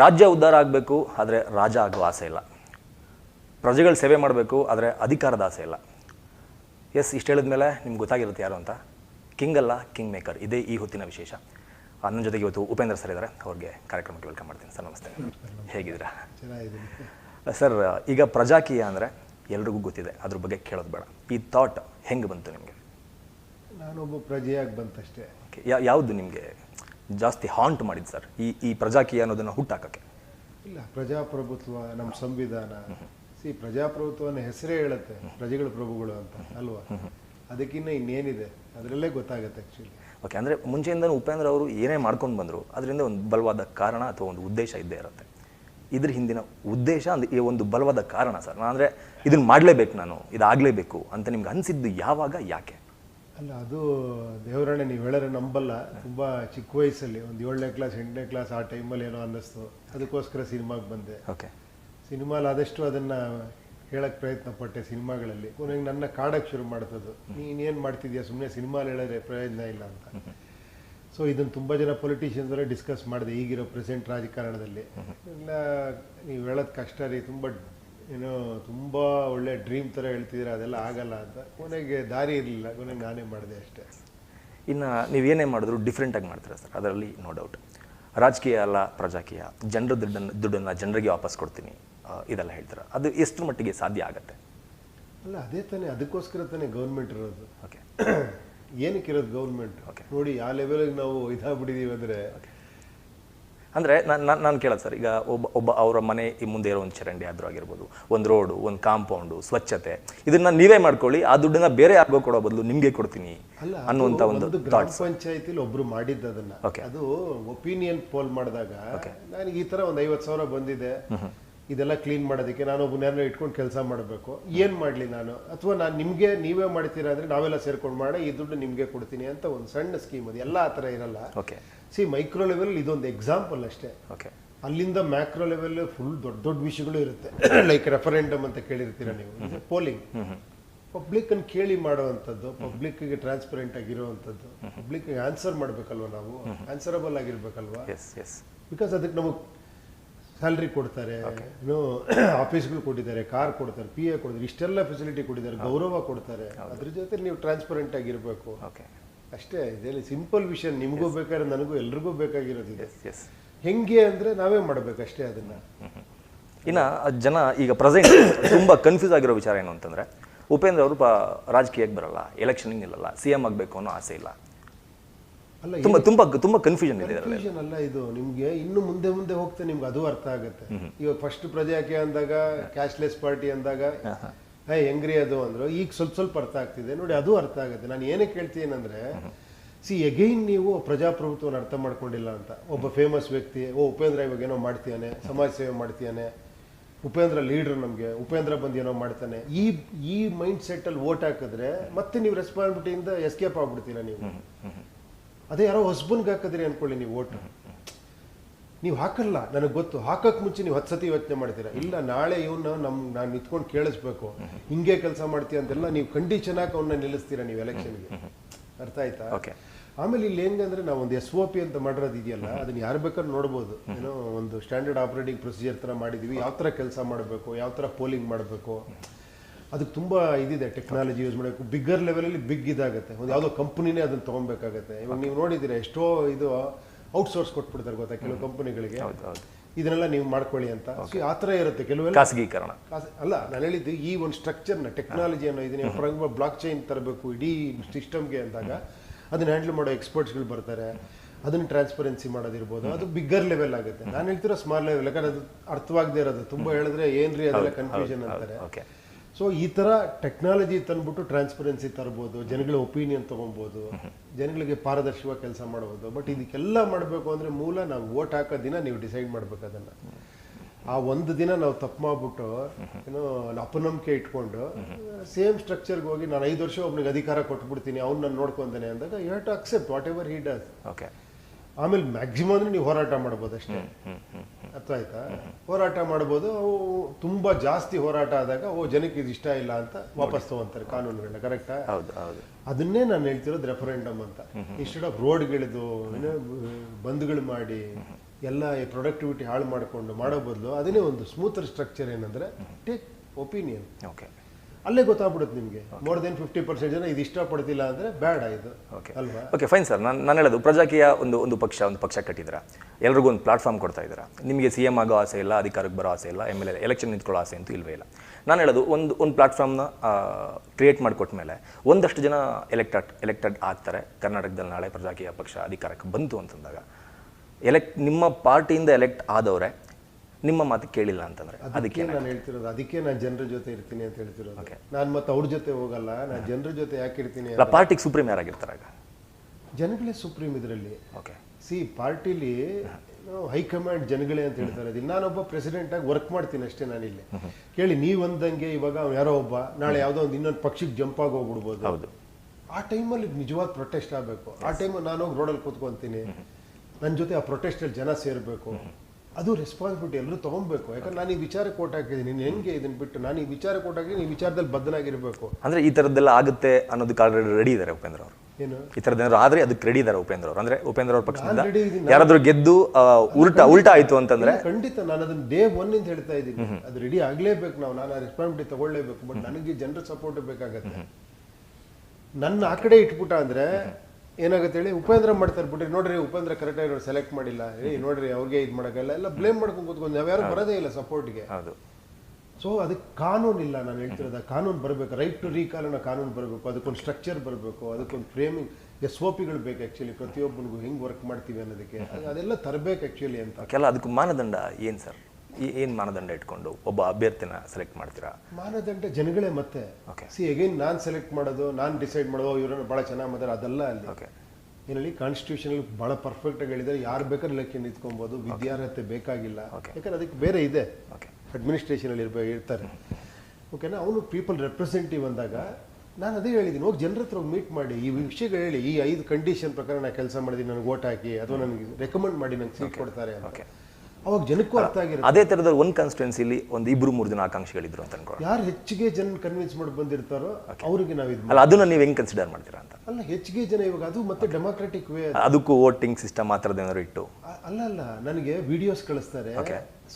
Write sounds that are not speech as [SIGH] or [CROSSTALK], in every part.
ರಾಜ್ಯ ಉದ್ಧಾರ ಆಗಬೇಕು ಆದರೆ ರಾಜ ಆಗುವ ಆಸೆ ಇಲ್ಲ. ಪ್ರಜೆಗಳ ಸೇವೆ ಮಾಡಬೇಕು ಆದರೆ ಅಧಿಕಾರದ ಆಸೆ ಇಲ್ಲ. ಎಸ್ ಇಷ್ಟು ಹೇಳಿದ್ಮೇಲೆ ನಿಮ್ಗೆ ಗೊತ್ತಾಗಿರುತ್ತೆ ಯಾರು ಅಂತ? ಕಿಂಗ್ ಅಲ್ಲ ಕಿಂಗ್ ಮೇಕರ್. ಇದೇ ಈ ಹೊತ್ತಿನ ವಿಶೇಷ. ನನ್ನ ಜೊತೆಗೆ ಇವತ್ತು ಉಪೇಂದ್ರ ಸರ್ ಇದ್ದಾರೆ ಅವ್ರಿಗೆ ಕಾರ್ಯಕ್ರಮಕ್ಕೆ ವೆಲ್ಕಮ್ ಮಾಡ್ತೀನಿ ಸರ್. ನಮಸ್ತೆ. ಹೇಗಿದ್ದೀರಾ? ಸರ್ ಈಗ ಪ್ರಜಾಕೀಯ ಅಂದರೆ ಎಲ್ರಿಗೂ ಗೊತ್ತಿದೆ. ಅದ್ರ ಬಗ್ಗೆ ಕೇಳೋದು ಬೇಡ. ಈ ಥಾಟ್ ಹೆಂಗೆ ಬಂತು ನಿಮಗೆ? ನಾನೊಬ್ಬ ಪ್ರಜೆಯಾಗಿ ಬಂತಷ್ಟೇ. ಯಾವುದು ನಿಮಗೆ ಜಾಸ್ತಿ ಹಾಂಟ್ ಮಾಡಿದ್ದು ಸರ್ ಈ ಈ ಪ್ರಜಾಕೀಯ ಅನ್ನೋದನ್ನು ಹುಟ್ಟಾಕಕ್ಕೆ. ಇಲ್ಲ ಪ್ರಜಾಪ್ರಭುತ್ವ ನಮ್ಮ ಸಂವಿಧಾನ. ಸಿ ಪ್ರಜಾಪ್ರಭುತ್ವನ ಹೆಸರೇ ಹೇಳುತ್ತೆ ಪ್ರಜೆಗಳ ಪ್ರಭುಗಳು ಅಂತ ಅಲ್ವಾ? ಅದಕ್ಕಿನ್ನ ಇನ್ನೇನಿದೆ ಅದರಲ್ಲೇ ಗೊತ್ತಾಗುತ್ತೆ ಆ್ಯಕ್ಚುಲಿ ಓಕೆ ಅಂದರೆ ಮುಂಚೆಯಿಂದನೂ ಉಪೇಂದ್ರ ಅವರು ಏನೇ ಮಾಡ್ಕೊಂಡು ಬಂದರು ಅದರಿಂದ ಒಂದು ಬಲವಾದ ಕಾರಣ ಅಥವಾ ಒಂದು ಉದ್ದೇಶ ಇದ್ದೇ ಇರುತ್ತೆ. ಇದ್ರ ಹಿಂದಿನ ಉದ್ದೇಶ ಅಂದ್ರೆ ಈ ಒಂದು ಬಲವಾದ ಕಾರಣ ಸರ್ ನಾನು ಅಂದರೆ ಇದನ್ನು ಮಾಡಲೇಬೇಕು ನಾನು ಇದಾಗಲೇಬೇಕು ಅಂತ ನಿಮ್ಗೆ ಅನಿಸಿದ್ದು ಯಾವಾಗ ಯಾಕೆ? ಅಲ್ಲ ಅದು ದೇವರಾಣೆ ನೀವು ಹೇಳಿದ್ರೆ ನಂಬಲ್ಲ. ತುಂಬ ಚಿಕ್ಕ ವಯಸ್ಸಲ್ಲಿ ಒಂದು ಏಳನೇ ಕ್ಲಾಸ್ ಎಂಟನೇ ಕ್ಲಾಸ್ ಆ ಟೈಮಲ್ಲಿ ಏನೋ ಅನ್ನಿಸ್ತು. ಅದಕ್ಕೋಸ್ಕರ ಸಿನಿಮಾಗೆ ಬಂದೆ. ಓಕೆ ಸಿನಿಮಾಲಿ ಆದಷ್ಟು ಅದನ್ನು ಹೇಳಕ್ಕೆ ಪ್ರಯತ್ನ ಪಟ್ಟೆ ಸಿನಿಮಾಗಳಲ್ಲಿ. ಕೊನೆಗೆ ನನ್ನ ಕಾಡಕ್ಕೆ ಶುರು ಮಾಡ್ತದ್ದು. ನೀನೇನು ಮಾಡ್ತಿದ್ಯಾ? ಸುಮ್ಮನೆ ಸಿನಿಮಾಲಿ ಹೇಳಿದ್ರೆ ಪ್ರಯೋಜನ ಇಲ್ಲ ಅಂತ. ಸೊ ಇದನ್ನು ತುಂಬ ಜನ ಪೊಲಿಟಿಷಿಯನ್ಸ್ ಅವರೇ ಡಿಸ್ಕಸ್ ಮಾಡಿದೆ ಈಗಿರೋ ಪ್ರೆಸೆಂಟ್ ರಾಜಕಾರಣದಲ್ಲಿ. ಇಲ್ಲ ನೀವು ಹೇಳೋದು ಕಷ್ಟ ರೀ. ತುಂಬ ಏನೋ ತುಂಬ ಒಳ್ಳೆ ಡ್ರೀಮ್ ಥರ ಹೇಳ್ತಿದ್ದೀರಾ ಅದೆಲ್ಲ ಆಗಲ್ಲ ಅಂತ. ಕೊನೆಗೆ ದಾರಿ ಇರಲಿಲ್ಲ ಕೊನೆಗೆ ನಾನೇ ಮಾಡಿದೆ ಅಷ್ಟೇ. ಇನ್ನು ನೀವೇನೇ ಮಾಡಿದ್ರು ಡಿಫ್ರೆಂಟಾಗಿ ಮಾಡ್ತೀರಾ ಸರ್? ಅದರಲ್ಲಿ ನೋ ಡೌಟ್ ರಾಜಕೀಯ ಅಲ್ಲ ಪ್ರಜಾಕೀಯ. ಜನರ ದುಡ್ಡನ್ನು ದುಡ್ಡನ್ನು ಜನರಿಗೆ ವಾಪಸ್ ಕೊಡ್ತೀನಿ. ಇದೆಲ್ಲ ಹೇಳ್ತಾರೆ? ಅದು ಎಷ್ಟು ಮಟ್ಟಿಗೆ ಸಾಧ್ಯ ಆಗುತ್ತೆ? ಅಲ್ಲ ಅದೇ ತಾನೇ ಅದಕ್ಕೋಸ್ಕರ ತಾನೇ ಗೌರ್ಮೆಂಟ್ ಇರೋದು. ಓಕೆ [CLEARS THROAT] ಏನಕ್ಕೆ ಇರೋದು ಗೌರ್ಮೆಂಟ್ ಓಕೆ ನೋಡಿ ಆ ಲೆವೆಲಿಗೆ ನಾವು ಇದಾಗ್ಬಿಟ್ಟಿದ್ದೀವಿ ಅಂದ್ರೆ ಅಂದರೆ ನಾನು ನಾನು ನಾನು ಕೇಳೋದು ಸರ್ ಈಗ ಒಬ್ಬ ಒಬ್ಬ ಅವರ ಮನೆ ಈ ಮುಂದೆ ಇರೋ ಒಂದು ಚರಂಡಿ ಆದರೂ ಆಗಿರ್ಬೋದು ಒಂದು ರೋಡು ಒಂದು ಕಾಂಪೌಂಡು ಸ್ವಚ್ಛತೆ ಇದನ್ನ ನೀವೇ ಮಾಡ್ಕೊಳ್ಳಿ ಆ ದುಡ್ಡನ್ನ ಬೇರೆ ಯಾರಿಗೋ ಕೊಡೋ ಬದಲು ನಿಮಗೆ ಕೊಡ್ತೀನಿ ಅಲ್ಲ ಅನ್ನುವಂಥ ಒಂದು ಗ್ರಾಮ ಪಂಚಾಯತಿಲಿ ಒಬ್ರು ಮಾಡಿದ್ದು ಅದನ್ನ. ಅದು ಒಪಿನಿಯನ್ ಪೋಲ್ ಮಾಡಿದಾಗ ನನಗೆ ಈ ಥರ ಒಂದು ಐವತ್ತು ಸಾವಿರ ಬಂದಿದೆ. ಇದೆಲ್ಲ ಕ್ಲೀನ್ ಮಾಡೋದಕ್ಕೆ ನಾನು ಒಬ್ಬನ ಇಟ್ಕೊಂಡು ಕೆಲಸ ಮಾಡಬೇಕು. ಏನು ಮಾಡಲಿ ನಾನು? ಅಥವಾ ನಾನು ನಿಮಗೆ ನೀವೇ ಮಾಡ್ತೀರಾ ಅಂದರೆ ನಾವೆಲ್ಲ ಸೇರ್ಕೊಂಡು ಮಾಡಿ ಈ ದುಡ್ಡು ನಿಮಗೆ ಕೊಡ್ತೀನಿ ಅಂತ ಒಂದು ಸಣ್ಣ ಸ್ಕೀಮ್ ಅದು. ಎಲ್ಲ ಆ ಥರ ಇರಲ್ಲ. ಓಕೆ ಸಿ ಮೈಕ್ರೋ ಲೆವೆಲ್ ಇದೊಂದು ಎಕ್ಸಾಂಪಲ್ ಅಷ್ಟೇ. ಓಕೆ ಅಲ್ಲಿಂದ ಮ್ಯಾಕ್ರೋ ಲೆವೆಲ್ ಫುಲ್ ದೊಡ್ಡ ದೊಡ್ಡ ವಿಷಯಗಳು ಇರುತ್ತೆ. [COUGHS] ಲೈಕ್ ರೆಫರೆಂಡಮ್ ಅಂತ ಕೇಳಿರ್ತೀರ ನೀವು? ಪೋಲಿಂಗ್ ಪಬ್ಲಿಕ್ ಅನ್ನು ಕೇಳಿ ಮಾಡುವಂಥದ್ದು ಪಬ್ಲಿಕ್ಗೆ ಟ್ರಾನ್ಸ್ಪರೆಂಟ್ ಆಗಿರುವಂಥದ್ದು ಪಬ್ಲಿಕ್ ಆನ್ಸರ್ ಮಾಡಬೇಕಲ್ವಾ ನಾವು? ಆನ್ಸರಬಲ್ ಆಗಿರ್ಬೇಕಲ್ವಾ? ಬಿಕಾಸ್ ಅದಕ್ಕೆ ನಮಗೆ ಸ್ಯಾಲ್ರಿ ಕೊಡ್ತಾರೆ ಆಫೀಸ್ಗಳು [COUGHS] ಕೊಟ್ಟಿದ್ದಾರೆ ಕಾರ್ ಕೊಡ್ತಾರೆ ಪಿ ಎ ಕೊಡ್ತಾರೆ ಇಷ್ಟೆಲ್ಲ ಫೆಸಿಲಿಟಿ ಕೊಟ್ಟಿದ್ದಾರೆ ಗೌರವ ಕೊಡ್ತಾರೆ. ಅದ್ರ ಜೊತೆ ನೀವು ಟ್ರಾನ್ಸ್ಪರೆಂಟ್ ಆಗಿರ್ಬೇಕು. ಓಕೆ ಅಷ್ಟೇ ಇದೆಲ್ಲ ಸಿಂಪಲ್ ವಿಷಯ. ನಿಮಗೂ ಬೇಕಾದ್ರೆ ನನಗೂ ಎಲ್ರಿಗೂ ಬೇಕಾಗಿರೋದು ಇದೆ. ಎಸ್ ಎಸ್ ಹೆಂಗೆ ಅಂದರೆ ನಾವೇ ಮಾಡ್ಬೇಕಷ್ಟೇ ಅದನ್ನು. ಇನ್ನು ಜನ ಈಗ ಪ್ರೆಸೆಂಟ್ ತುಂಬ ಕನ್ಫ್ಯೂಸ್ ಆಗಿರೋ ವಿಚಾರ ಏನು ಅಂತಂದರೆ ಉಪೇಂದ್ರ ಅವರು ರಾಜಕೀಯಕ್ಕೆ ಬರಲ್ಲ ಎಲೆಕ್ಷನ್ ಇಲ್ಲಲ್ಲ ಸಿ ಎಂ ಆಗಬೇಕು ಅನ್ನೋ ಆಸೆ ಇಲ್ಲ. ಅಲ್ಲ ತುಂಬ ತುಂಬ ತುಂಬ ಕನ್ಫ್ಯೂಷನ್ ಇದೆ ಇದರಲ್ಲಿ. ಕನ್ಫ್ಯೂಷನ್ ಅಲ್ಲ ಇದು. ನಿಮಗೆ ಇನ್ನು ಮುಂದೆ ಮುಂದೆ ಹೋಗ್ತಾ ನಿಮ್ಗೆ ಅದು ಅರ್ಥ ಆಗುತ್ತೆ. ಇವಾಗ ಫಸ್ಟ್ ಪ್ರಜಾಕೀಯ ಅಂದಾಗ ಕ್ಯಾಶ್ಲೆಸ್ ಪಾರ್ಟಿ ಅಂದಾಗ ಹೇ ಹೆಂಗ್ರಿ ಅದು ಅಂದ್ರು. ಈಗ ಸ್ವಲ್ಪ ಸ್ವಲ್ಪ ಅರ್ಥ ಆಗ್ತಿದೆ. ನೋಡಿ ಅದು ಅರ್ಥ ಆಗುತ್ತೆ. ನಾನು ಏನಕ್ಕೆ ಹೇಳ್ತೀನಿ ಅಂದ್ರೆ ಸಿ ಎಗೈನ್ ನೀವು ಪ್ರಜಾಪ್ರಭುತ್ವವನ್ನು ಅರ್ಥ ಮಾಡ್ಕೊಂಡಿಲ್ಲ ಅಂತ. ಒಬ್ಬ ಫೇಮಸ್ ವ್ಯಕ್ತಿ ಓ ಉಪೇಂದ್ರ ಇವಾಗ ಏನೋ ಮಾಡ್ತೀಯಾನೆ ಸಮಾಜ ಸೇವೆ ಮಾಡ್ತೀಯಾನೆ ಉಪೇಂದ್ರ ಲೀಡರ್ ನಮಗೆ ಉಪೇಂದ್ರ ಬಂದು ಏನೋ ಮಾಡ್ತಾನೆ. ಈ ಈ ಮೈಂಡ್ ಸೆಟ್ಟಲ್ಲಿ ವೋಟ್ ಓಟ್ ಹಾಕಿದ್ರೆ ಮತ್ತೆ ನೀವು ರೆಸ್ಪಾನ್ಸಿಬಿಲಿಟಿಯಿಂದ ಎಸ್ಕೇಪ್ ಆಗ್ಬಿಡ್ತೀರಾ ನೀವು? ಅದೇ ಯಾರೋ ಹೊಸಬನ್ಗೆ ಹಾಕಿದ್ರಿ ಅನ್ಕೊಳ್ಳಿ ನೀವು ಓಟ್ ನೀವು ಹಾಕಲ್ಲ ನನಗೆ ಗೊತ್ತು. ಹಾಕಕ್ಕೆ ಮುಂಚೆ ನೀವು ಹತ್ತು ಸತಿ ಯೋಚನೆ ಮಾಡ್ತೀರಾ? ಇಲ್ಲ ನಾಳೆ ಇವನ್ನ ನಮ್ ನಾನು ನಿಂತ್ಕೊಂಡು ಕೇಳಿಸ್ಬೇಕು. ಹಿಂಗೆ ಕೆಲಸ ಮಾಡ್ತೀಯ ಅಂತೆಲ್ಲ ನೀವು ಕಂಡೀಷನ್ ಹಾಕಿ ಅವನ್ನ ನಿಲ್ಲಿಸ್ತೀರಾ ನೀವು ಎಲೆಕ್ಷನ್ಗೆ ಅರ್ಥ ಆಯ್ತಾ? ಆಮೇಲೆ ಇಲ್ಲಿ ಹೆಂಗಂದ್ರೆ ನಾವು ಒಂದು ಎಸ್ ಒ ಪಿ ಅಂತ ಮಾಡಿರೋದು ಇದೆಯಲ್ಲ ಅದನ್ನ ಯಾರು ಬೇಕಾದ್ರೂ ನೋಡ್ಬೋದು. ಏನೋ ಒಂದು ಸ್ಟ್ಯಾಂಡರ್ಡ್ ಆಪರೇಟಿಂಗ್ ಪ್ರೊಸೀಜರ್ ತರ ಮಾಡಿದೀವಿ ಯಾವ ತರ ಕೆಲಸ ಮಾಡಬೇಕು ಯಾವ ತರ ಪೋಲಿಂಗ್ ಮಾಡಬೇಕು. ಅದಕ್ಕೆ ತುಂಬಾ ಇದಿದೆ ಟೆಕ್ನಾಲಜಿ ಯೂಸ್ ಮಾಡಬೇಕು ಬಿಗ್ಗರ್ ಲೆವೆಲಲ್ಲಿ ಬಿಗ್ ಇದಾಗುತ್ತೆ. ಒಂದು ಯಾವುದೋ ಕಂಪನಿನೇ ಅದನ್ನ ತಗೊಬೇಕಾಗತ್ತೆ. ಇವಾಗ ನೀವು ನೋಡಿದ್ದೀರಾ ಎಷ್ಟೋ ಇದು ಔಟ್ಸೋರ್ಸ್ ಕೊಟ್ಬಿಡ್ತಾರೆ ಗೊತ್ತಾ ಕೆಲವು ಕಂಪನಿಗಳಿಗೆ? ಇದನ್ನೆಲ್ಲ ನೀವು ಮಾಡ್ಕೊಳ್ಳಿ ಅಂತ. ಆ ಥರ ಇರುತ್ತೆ. ಕೆಲವೆಲ್ಲ ಖಾಸಗೀಕರಣ. ಅಲ್ಲ ನಾನು ಹೇಳಿದ್ದು ಈ ಒಂದು ಸ್ಟ್ರಕ್ಚರ್ನ ಟೆಕ್ನಾಲಜಿ ಅನ್ನೋ ಇದನ್ನ ಫಾರ್ ಬ್ಲಾಕ್ ಚೈನ್ ತರಬೇಕು ಇಡೀ ಸಿಸ್ಟಮ್ಗೆ ಅಂದಾಗ ಅದನ್ನ ಹ್ಯಾಂಡಲ್ ಮಾಡೋ ಎಕ್ಸ್ಪರ್ಟ್ಸ್ಗಳು ಬರ್ತಾರೆ. ಅದನ್ನ ಟ್ರಾನ್ಸ್ಪರೆನ್ಸಿ ಮಾಡೋದಿರ್ಬೋದು. ಅದು ಬಿಗ್ಗರ್ ಲೆವೆಲ್ ಆಗುತ್ತೆ. ನಾನು ಹೇಳ್ತಿರೋ ಸ್ಮಾಲ್ ಲೆವೆಲ್ ಯಾಕಂದ್ರೆ ಅದು ಅರ್ಥವಾಗದೇ ಇರೋದು. ತುಂಬಾ ಹೇಳಿದ್ರೆ ಏನ್ರಿ ಅದೆಲ್ಲ ಕನ್ಫ್ಯೂಷನ್ ಅಂತಾರೆ. ಸೊ ಈ ತರ ಟೆಕ್ನಾಲಜಿ ತಂದ್ಬಿಟ್ಟು ಟ್ರಾನ್ಸ್ಪರೆನ್ಸಿ ತರ್ಬೋದು, ಜನಗಳ ಒಪಿನಿಯನ್ ತಗೊಬೋದು, ಜನಗಳಿಗೆ ಪಾರದರ್ಶಕವಾಗಿ ಕೆಲಸ ಮಾಡ್ಬೋದು. ಬಟ್ ಇದಕ್ಕೆಲ್ಲ ಮಾಡಬೇಕು ಅಂದ್ರೆ ಮೂಲ ನಾವು ಓಟ್ ಹಾಕೋ ದಿನ ನೀವು ಡಿಸೈಡ್ ಮಾಡ್ಬೇಕು ಅದನ್ನ. ಆ ಒಂದು ದಿನ ನಾವು ತಪ್ಪು ಮಾಡ್ಬಿಟ್ಟು, ಏನೋ ಅಪನಂಬಿಕೆ ಇಟ್ಕೊಂಡು ಸೇಮ್ ಸ್ಟ್ರಕ್ಚರ್ಗೆ ಹೋಗಿ ನಾನು ಐದು ವರ್ಷ ಒಬ್ನಿಗೆ ಅಧಿಕಾರ ಕೊಟ್ಬಿಡ್ತೀನಿ, ಅವ್ನು ನಾನು ನೋಡ್ಕೊಂತಾನೆ ಅಂದಾಗ you have to accept whatever he does okay ಆಮೇಲೆ ಮ್ಯಾಕ್ಸಿಮಮ್ ಅಂದ್ರೆ ನೀವು ಹೋರಾಟ ಮಾಡ್ಬೋದು ಅಷ್ಟೇ. ಅರ್ಥ ಆಯ್ತಾ? ಹೋರಾಟ ಮಾಡ್ಬೋದು ಅವು ತುಂಬಾ ಜಾಸ್ತಿ ಹೋರಾಟ ಆದಾಗ ಓ ಜನಕ್ಕೆ ಇದು ಇಷ್ಟ ಇಲ್ಲ ಅಂತ ವಾಪಸ್ ತಗೊಂತಾರೆ ಕಾನೂನುಗಳನ್ನ ಕರೆಕ್ಟಾ ಹೌದು ಹೌದು. ಅದನ್ನೇ ನಾನು ಹೇಳ್ತಿರೋದು ರೆಫರೆಂಡಮ್ ಅಂತ. ಇನ್ಸ್ಟೆಡ್ ಆಫ್ ರೋಡ್ಗಳಿದು ಬಂದ್ಗಳು ಮಾಡಿ ಎಲ್ಲ ಈ ಪ್ರೊಡಕ್ಟಿವಿಟಿ ಹಾಳು ಮಾಡಿಕೊಂಡು ಮಾಡೋ ಬದಲು ಅದನ್ನೇ ಒಂದು ಸ್ಮೂತರ್ ಸ್ಟ್ರಕ್ಚರ್ ಏನಂದ್ರೆ ಟೇಕ್ ಒಪಿನಿಯನ್ ಓಕೆ ಅಲ್ಲೇ ಗೊತ್ತಾಗ್ಬಿಡುತ್ತೆ ನಿಮಗೆ. ಮೋರ್ ದೆನ್ ಫಿಫ್ಟಿ ಪರ್ಸೆಂಟ್ ಜನ ಇದು ಇಷ್ಟಪಡ್ತಿಲ್ಲ ಅಂದರೆ ಬೇಡ ಇದು. ಓಕೆ ಅಲ್ವಾ? ಓಕೆ ಫೈನ್ ಸರ್ ನಾನು ನಾನು ಹೇಳೋದು ಪ್ರಜಾಕೀಯ ಒಂದು ಒಂದು ಪಕ್ಷ ಒಂದು ಪಕ್ಷ ಕಟ್ಟಿದ್ದೀರಾ. ಎಲ್ರಿಗೂ ಒಂದು ಪ್ಲಾಟ್ಫಾರ್ಮ್ ಕೊಡ್ತಾ ಇದ್ದೀರಾ. ನಿಮಗೆ ಸಿ ಎಂ ಆಗೋ ಆಸೆ ಇಲ್ಲ ಅಧಿಕಾರಕ್ಕೆ ಬರೋ ಆಸೆ ಇಲ್ಲ ಎಂ ಎಲ್ ಎ ಎಲೆಕ್ಷನ್ ನಿಂತ್ಕೊಳ್ಳೋ ಆಸೆ ಅಂತೂ ಇಲ್ಲವೇ ಇಲ್ಲ. ನಾನು ಹೇಳೋದು ಒಂದು ಒಂದು ಪ್ಲಾಟ್ಫಾರ್ಮ್ನ ಕ್ರಿಯೇಟ್ ಮಾಡಿಕೊಟ್ಟ ಮೇಲೆ ಒಂದಷ್ಟು ಜನ ಎಲೆಕ್ಟೆಡ್ ಎಲೆಕ್ಟೆಡ್ ಆಗ್ತಾರೆ. ಕರ್ನಾಟಕದಲ್ಲಿ ನಾಳೆ ಪ್ರಜಾಕೀಯ ಪಕ್ಷ ಅಧಿಕಾರಕ್ಕೆ ಬಂತು ಅಂತಂದಾಗ. ಎಲೆಕ್ಟ್ ನಿಮ್ಮ ಪಾರ್ಟಿಯಿಂದ ಎಲೆಕ್ಟ್ ಆದವರೇ ನಿಮ್ಮ ಮಾತು ಕೇಳಿಲ್ಲ ಅಂತಂದ್ರೆ ಅದಕ್ಕೆ ನಾನು ಹೇಳ್ತಿರೋದು ಅದಕ್ಕೆ ನಾನು ಜನರ ಜೊತೆ ಇರ್ತೀನಿ ಅಂತ ಹೇಳ್ತಿರೋದು. ನಾನು ಮತ್ತೆ ಅವ್ರ ಜೊತೆ ಹೋಗಲ್ಲ ನಾನು ಜನರ ಜೊತೆ ಯಾಕೆ ಇರ್ತೀನಿ ಪಾರ್ಟಿಗೆ ಸುಪ್ರೀಂ ಯಾರಾಗಿರ್ತಾರೆ ಆಗ ಜನಗಳೇ ಸುಪ್ರೀಂ ಇದರಲ್ಲಿ. ಓಕೆ ಸಿ ಪಾರ್ಟಿಲಿ ಹೈಕಮಾಂಡ್ ಜನಗಳೇ ಅಂತ ಹೇಳ್ತಾರೆ. ಇದಿಲ್ಲ ನಾನೊಬ್ಬ ಪ್ರೆಸಿಡೆಂಟ್ ಆಗಿ ವರ್ಕ್ ಮಾಡ್ತೀನಿ ಅಷ್ಟೇ ನಾನು ಇಲ್ಲಿ. ಕೇಳಿ ನೀವು ಅಂದಂಗೆ ಇವಾಗ ಯಾರೋ ಒಬ್ಬ ನಾಳೆ ಯಾವುದೋ ಒಂದು ಇನ್ನೊಂದು ಪಕ್ಷಕ್ಕೆ ಜಂಪ್ ಆಗಿ ಹೋಗ್ಬಿಡ್ಬೋದು. ಹೌದು. ಆ ಟೈಮಲ್ಲಿ ನಿಜವಾದ ಪ್ರೊಟೆಸ್ಟ್ ಆಗಬೇಕು. ಆ ಟೈಮಲ್ಲಿ ನಾನು ಹೋಗಿ ರೋಡಲ್ಲಿ ಕೂತ್ಕೊಂತೀನಿ. ನನ್ನ ಜೊತೆ ಆ ಪ್ರೊಟೆಸ್ಟಲ್ಲಿ ಜನ ಸೇರಬೇಕು. ಅದು ರೆಸ್ಪಾನ್ಸಿಬಿಲಿಟಿ ಎಲ್ಲರೂ ತೊಗೊಬೇಕು ಯಾಕಂದ್ರೆ ನಾನು ಈ ವಿಚಾರ ಕೋಟ್ ಹಾಕಿದ್ದೀನಿ. ನೀನು ಹೆಂಗೆ ಇದನ್ನ ಬಿಟ್ಟು ನಾನು ಈ ವಿಚಾರ ಕೋಟ್ ಹಾಕಿ ಈ ವಿಚಾರದಲ್ಲಿ ಬದ್ಧನಾಗಿರಬೇಕು. ಅಂದ್ರೆ ಈ ಥರದ್ದೆಲ್ಲ ಆಗುತ್ತೆ ಅನ್ನೋದಕ್ಕೆ ಆಲ್ರೆಡಿ ರೆಡಿ ಇದ್ದಾರೆ ಉಪೇಂದ್ರ ಅವರು. ಏನು? ಈ ಥರದ್ದೇನಾದ್ರು ಆದರೆ ಅದಕ್ಕೆ ರೆಡಿ ಇದ್ದಾರೆ ಉಪೇಂದ್ರ ಅವರು. ಅಂದ್ರೆ ಉಪೇಂದ್ರ ಅವ್ರ ಪಕ್ಷದಿಂದ ಯಾರಾದರೂ ಗೆದ್ದು ಉಲ್ಟ ಉಲ್ಟಾ ಉಲ್ಟಾ ಆಯ್ತು ಅಂತಂದ್ರೆ ಖಂಡಿತ ನಾನು ಅದನ್ನ ಡೇ ಒನ್ ಅಂತ ಹೇಳ್ತಾ ಇದ್ದೀನಿ. ಅದು ರೆಡಿ ಆಗಲೇಬೇಕು ನಾವು. ನಾನು ರೆಸ್ಪಾನ್ಸಿಬಿಲಿಟಿ ತಗೊಳ್ಳೇಬೇಕು ಬಟ್ ನನಗೆ ಜನರ ಸಪೋರ್ಟ್ ಬೇಕಾಗತ್ತೆ. ನನ್ನ ಆ ಕಡೆ ಇಟ್ಬಿಟ್ಟ ಅಂದ್ರೆ ಏನಾಗುತ್ತೆ ಹೇಳಿ ಉಪೇಂದ್ರ ಮಾಡ್ತಾರೆ ಬಿಡ್ರಿ ನೋಡ್ರಿ ಉಪೇಂದ್ರ ಕರೆಕ್ಟ್ ಆಗಿ ಸೆಲೆಕ್ಟ್ ಮಾಡಿಲ್ಲ. ಏ ನೋಡ್ರಿ ಅವ್ರಿಗೆ ಇದು ಮಾಡೋಕ್ಕಲ್ಲ ಎಲ್ಲ ಬ್ಲೇಮ್ ಮಾಡ್ಕೊಂಡು ಕೂತ್ಕೊಂಡು ನಾವ್ಯಾರು ಬರೋದೇ ಇಲ್ಲ ಸಪೋರ್ಟ್ಗೆ ಸೊ ಅದಕ್ಕೆ ಕಾನೂನು ಇಲ್ಲ ನಾನು ಹೇಳ್ತಿರೋದು. ಕಾನೂನು ಬರಬೇಕು. ರೈಟ್ ಟು ರೀಕಾಲ್ ಅನ್ನೋ ಕಾನೂನು ಬರಬೇಕು. ಅದಕ್ಕೊಂದು ಸ್ಟ್ರಕ್ಚರ್ ಬರಬೇಕು. ಅದಕ್ಕೊಂದು ಫ್ರೇಮಿಂಗ್ ಎಸ್ ಒ ಪಿಗಳು ಬೇಕು ಆ್ಯಕ್ಚುಲಿ ಪ್ರತಿಯೊಬ್ಬನಿಗೂ ಹೆಂಗೆ ವರ್ಕ್ ಮಾಡ್ತೀವಿ ಅನ್ನೋದಕ್ಕೆ. ಅದೆಲ್ಲ ತರಬೇಕು ಆ್ಯಕ್ಚುಲಿ ಅಂತ. ಕೆಲ ಅದಕ್ಕೆ ಮಾನದಂಡ ಏನು ಸರ್? ಏನ್ ಮಾನದಂಡ ಇಟ್ಕೊಂಡು ಒಬ್ಬ ಅಭ್ಯರ್ಥಿನ ಸೆಲೆಕ್ಟ್ ಮಾಡ್ತೀರಾ? ಮಾನದಂಡ ಜನಗಳೇ ಮತ್ತೆ. ಓಕೆ ಸಿ ಅಗೇನ್ ನಾನು ಸೆಲೆಕ್ಟ್ ಮಾಡೋದು ನಾನು ಡಿಸೈಡ್ ಮಾಡೋದು ಇವರನ್ನು ಭಾಳ ಚೆನ್ನಾಗಿ ಮಾತಾಡ ಅದೆಲ್ಲ ಅಲ್ಲಿ. ಓಕೆ ಕಾನ್ಸ್ಟಿಟ್ಯೂಷನ್ ಭಾಳ ಪರ್ಫೆಕ್ಟ್ ಆಗಿ ಹೇಳಿದ್ದಾರೆ. ಯಾರು ಬೇಕಾದ್ರೆ ಲೆಕ್ಕ ನಿಂತ್ಕೊಬೋದು ವಿದ್ಯಾರ್ಹತೆ ಬೇಕಾಗಿಲ್ಲ. ಯಾಕಂದ್ರೆ ಅದಕ್ಕೆ ಬೇರೆ ಇದೆ. ಅಡ್ಮಿನಿಸ್ಟ್ರೇಷನ್ ಅಲ್ಲಿ ಇರ್ಬೇಕು ಇರ್ತಾರೆ. ಓಕೆನಾ ಅವನು ಪೀಪಲ್ ರೆಪ್ರೆಸೆಂಟಿವ್ ಅಂದಾಗ ನಾನು ಅದೇ ಹೇಳಿದ್ದೀನಿ ಹೋಗಿ ಜನರ ಹತ್ರ ಮೀಟ್ ಮಾಡಿ ಈ ವಿಷಯಗಳು ಹೇಳಿ ಈ ಐದು ಕಂಡೀಷನ್ ಪ್ರಕಾರ ನಾನು ಕೆಲಸ ಮಾಡಿದ್ದೀನಿ ನನಗೆ ಓಟ್ ಹಾಕಿ ಅಥವಾ ನನಗೆ ರೆಕಮೆಂಡ್ ಮಾಡಿ ನನಗೆ ಸೀಟ್ ಕೊಡ್ತಾರೆ ಅಂತ. ಅವಾಗ ಜನಕ್ಕೂ ಅರ್ಥ ಆಗಿರೋ ಅದೇ ಥರದ ಒಂದು ಕಾನ್ಸ್ಟಿಟ್ಯೂನ್ಸಿಲಿ ಒಂದು ಇಬ್ಬರು ಮೂರು ಜನ ಆಕಾಂಕ್ಷಿಗಳಿದ್ರು ಅಂತ ಅನ್ಕೊಂಡು ಯಾರು ಹೆಚ್ಚಿಗೆ ಜನ ಕನ್ವಿನ್ಸ್ ಮಾಡಿ ಬಂದಿರ್ತಾರೋ ಅವ್ರಿಗೆ ನಾವು ಇದು ಅಲ್ಲ ಅದನ್ನ ನೀವು ಹೆಂಗ್ ಕನ್ಸಿಡರ್ ಮಾಡ್ತೀರಾ ಅಂತ. ಅಲ್ಲ ಹೆಚ್ಚಿಗೆ ಜನ ಇವಾಗ ಅದು ಮತ್ತೆ ಡೆಮಾಕ್ರೆಟಿಕ್ ವೇ ಅದಕ್ಕೂ ವೋಟಿಂಗ್ ಸಿಸ್ಟಮ್ ಆ ಥರದ್ದು ಏನಾದ್ರು ಇಟ್ಟು. ಅಲ್ಲ ಅಲ್ಲ ನನಗೆ ವಿಡಿಯೋಸ್ ಕಳಿಸ್ತಾರೆ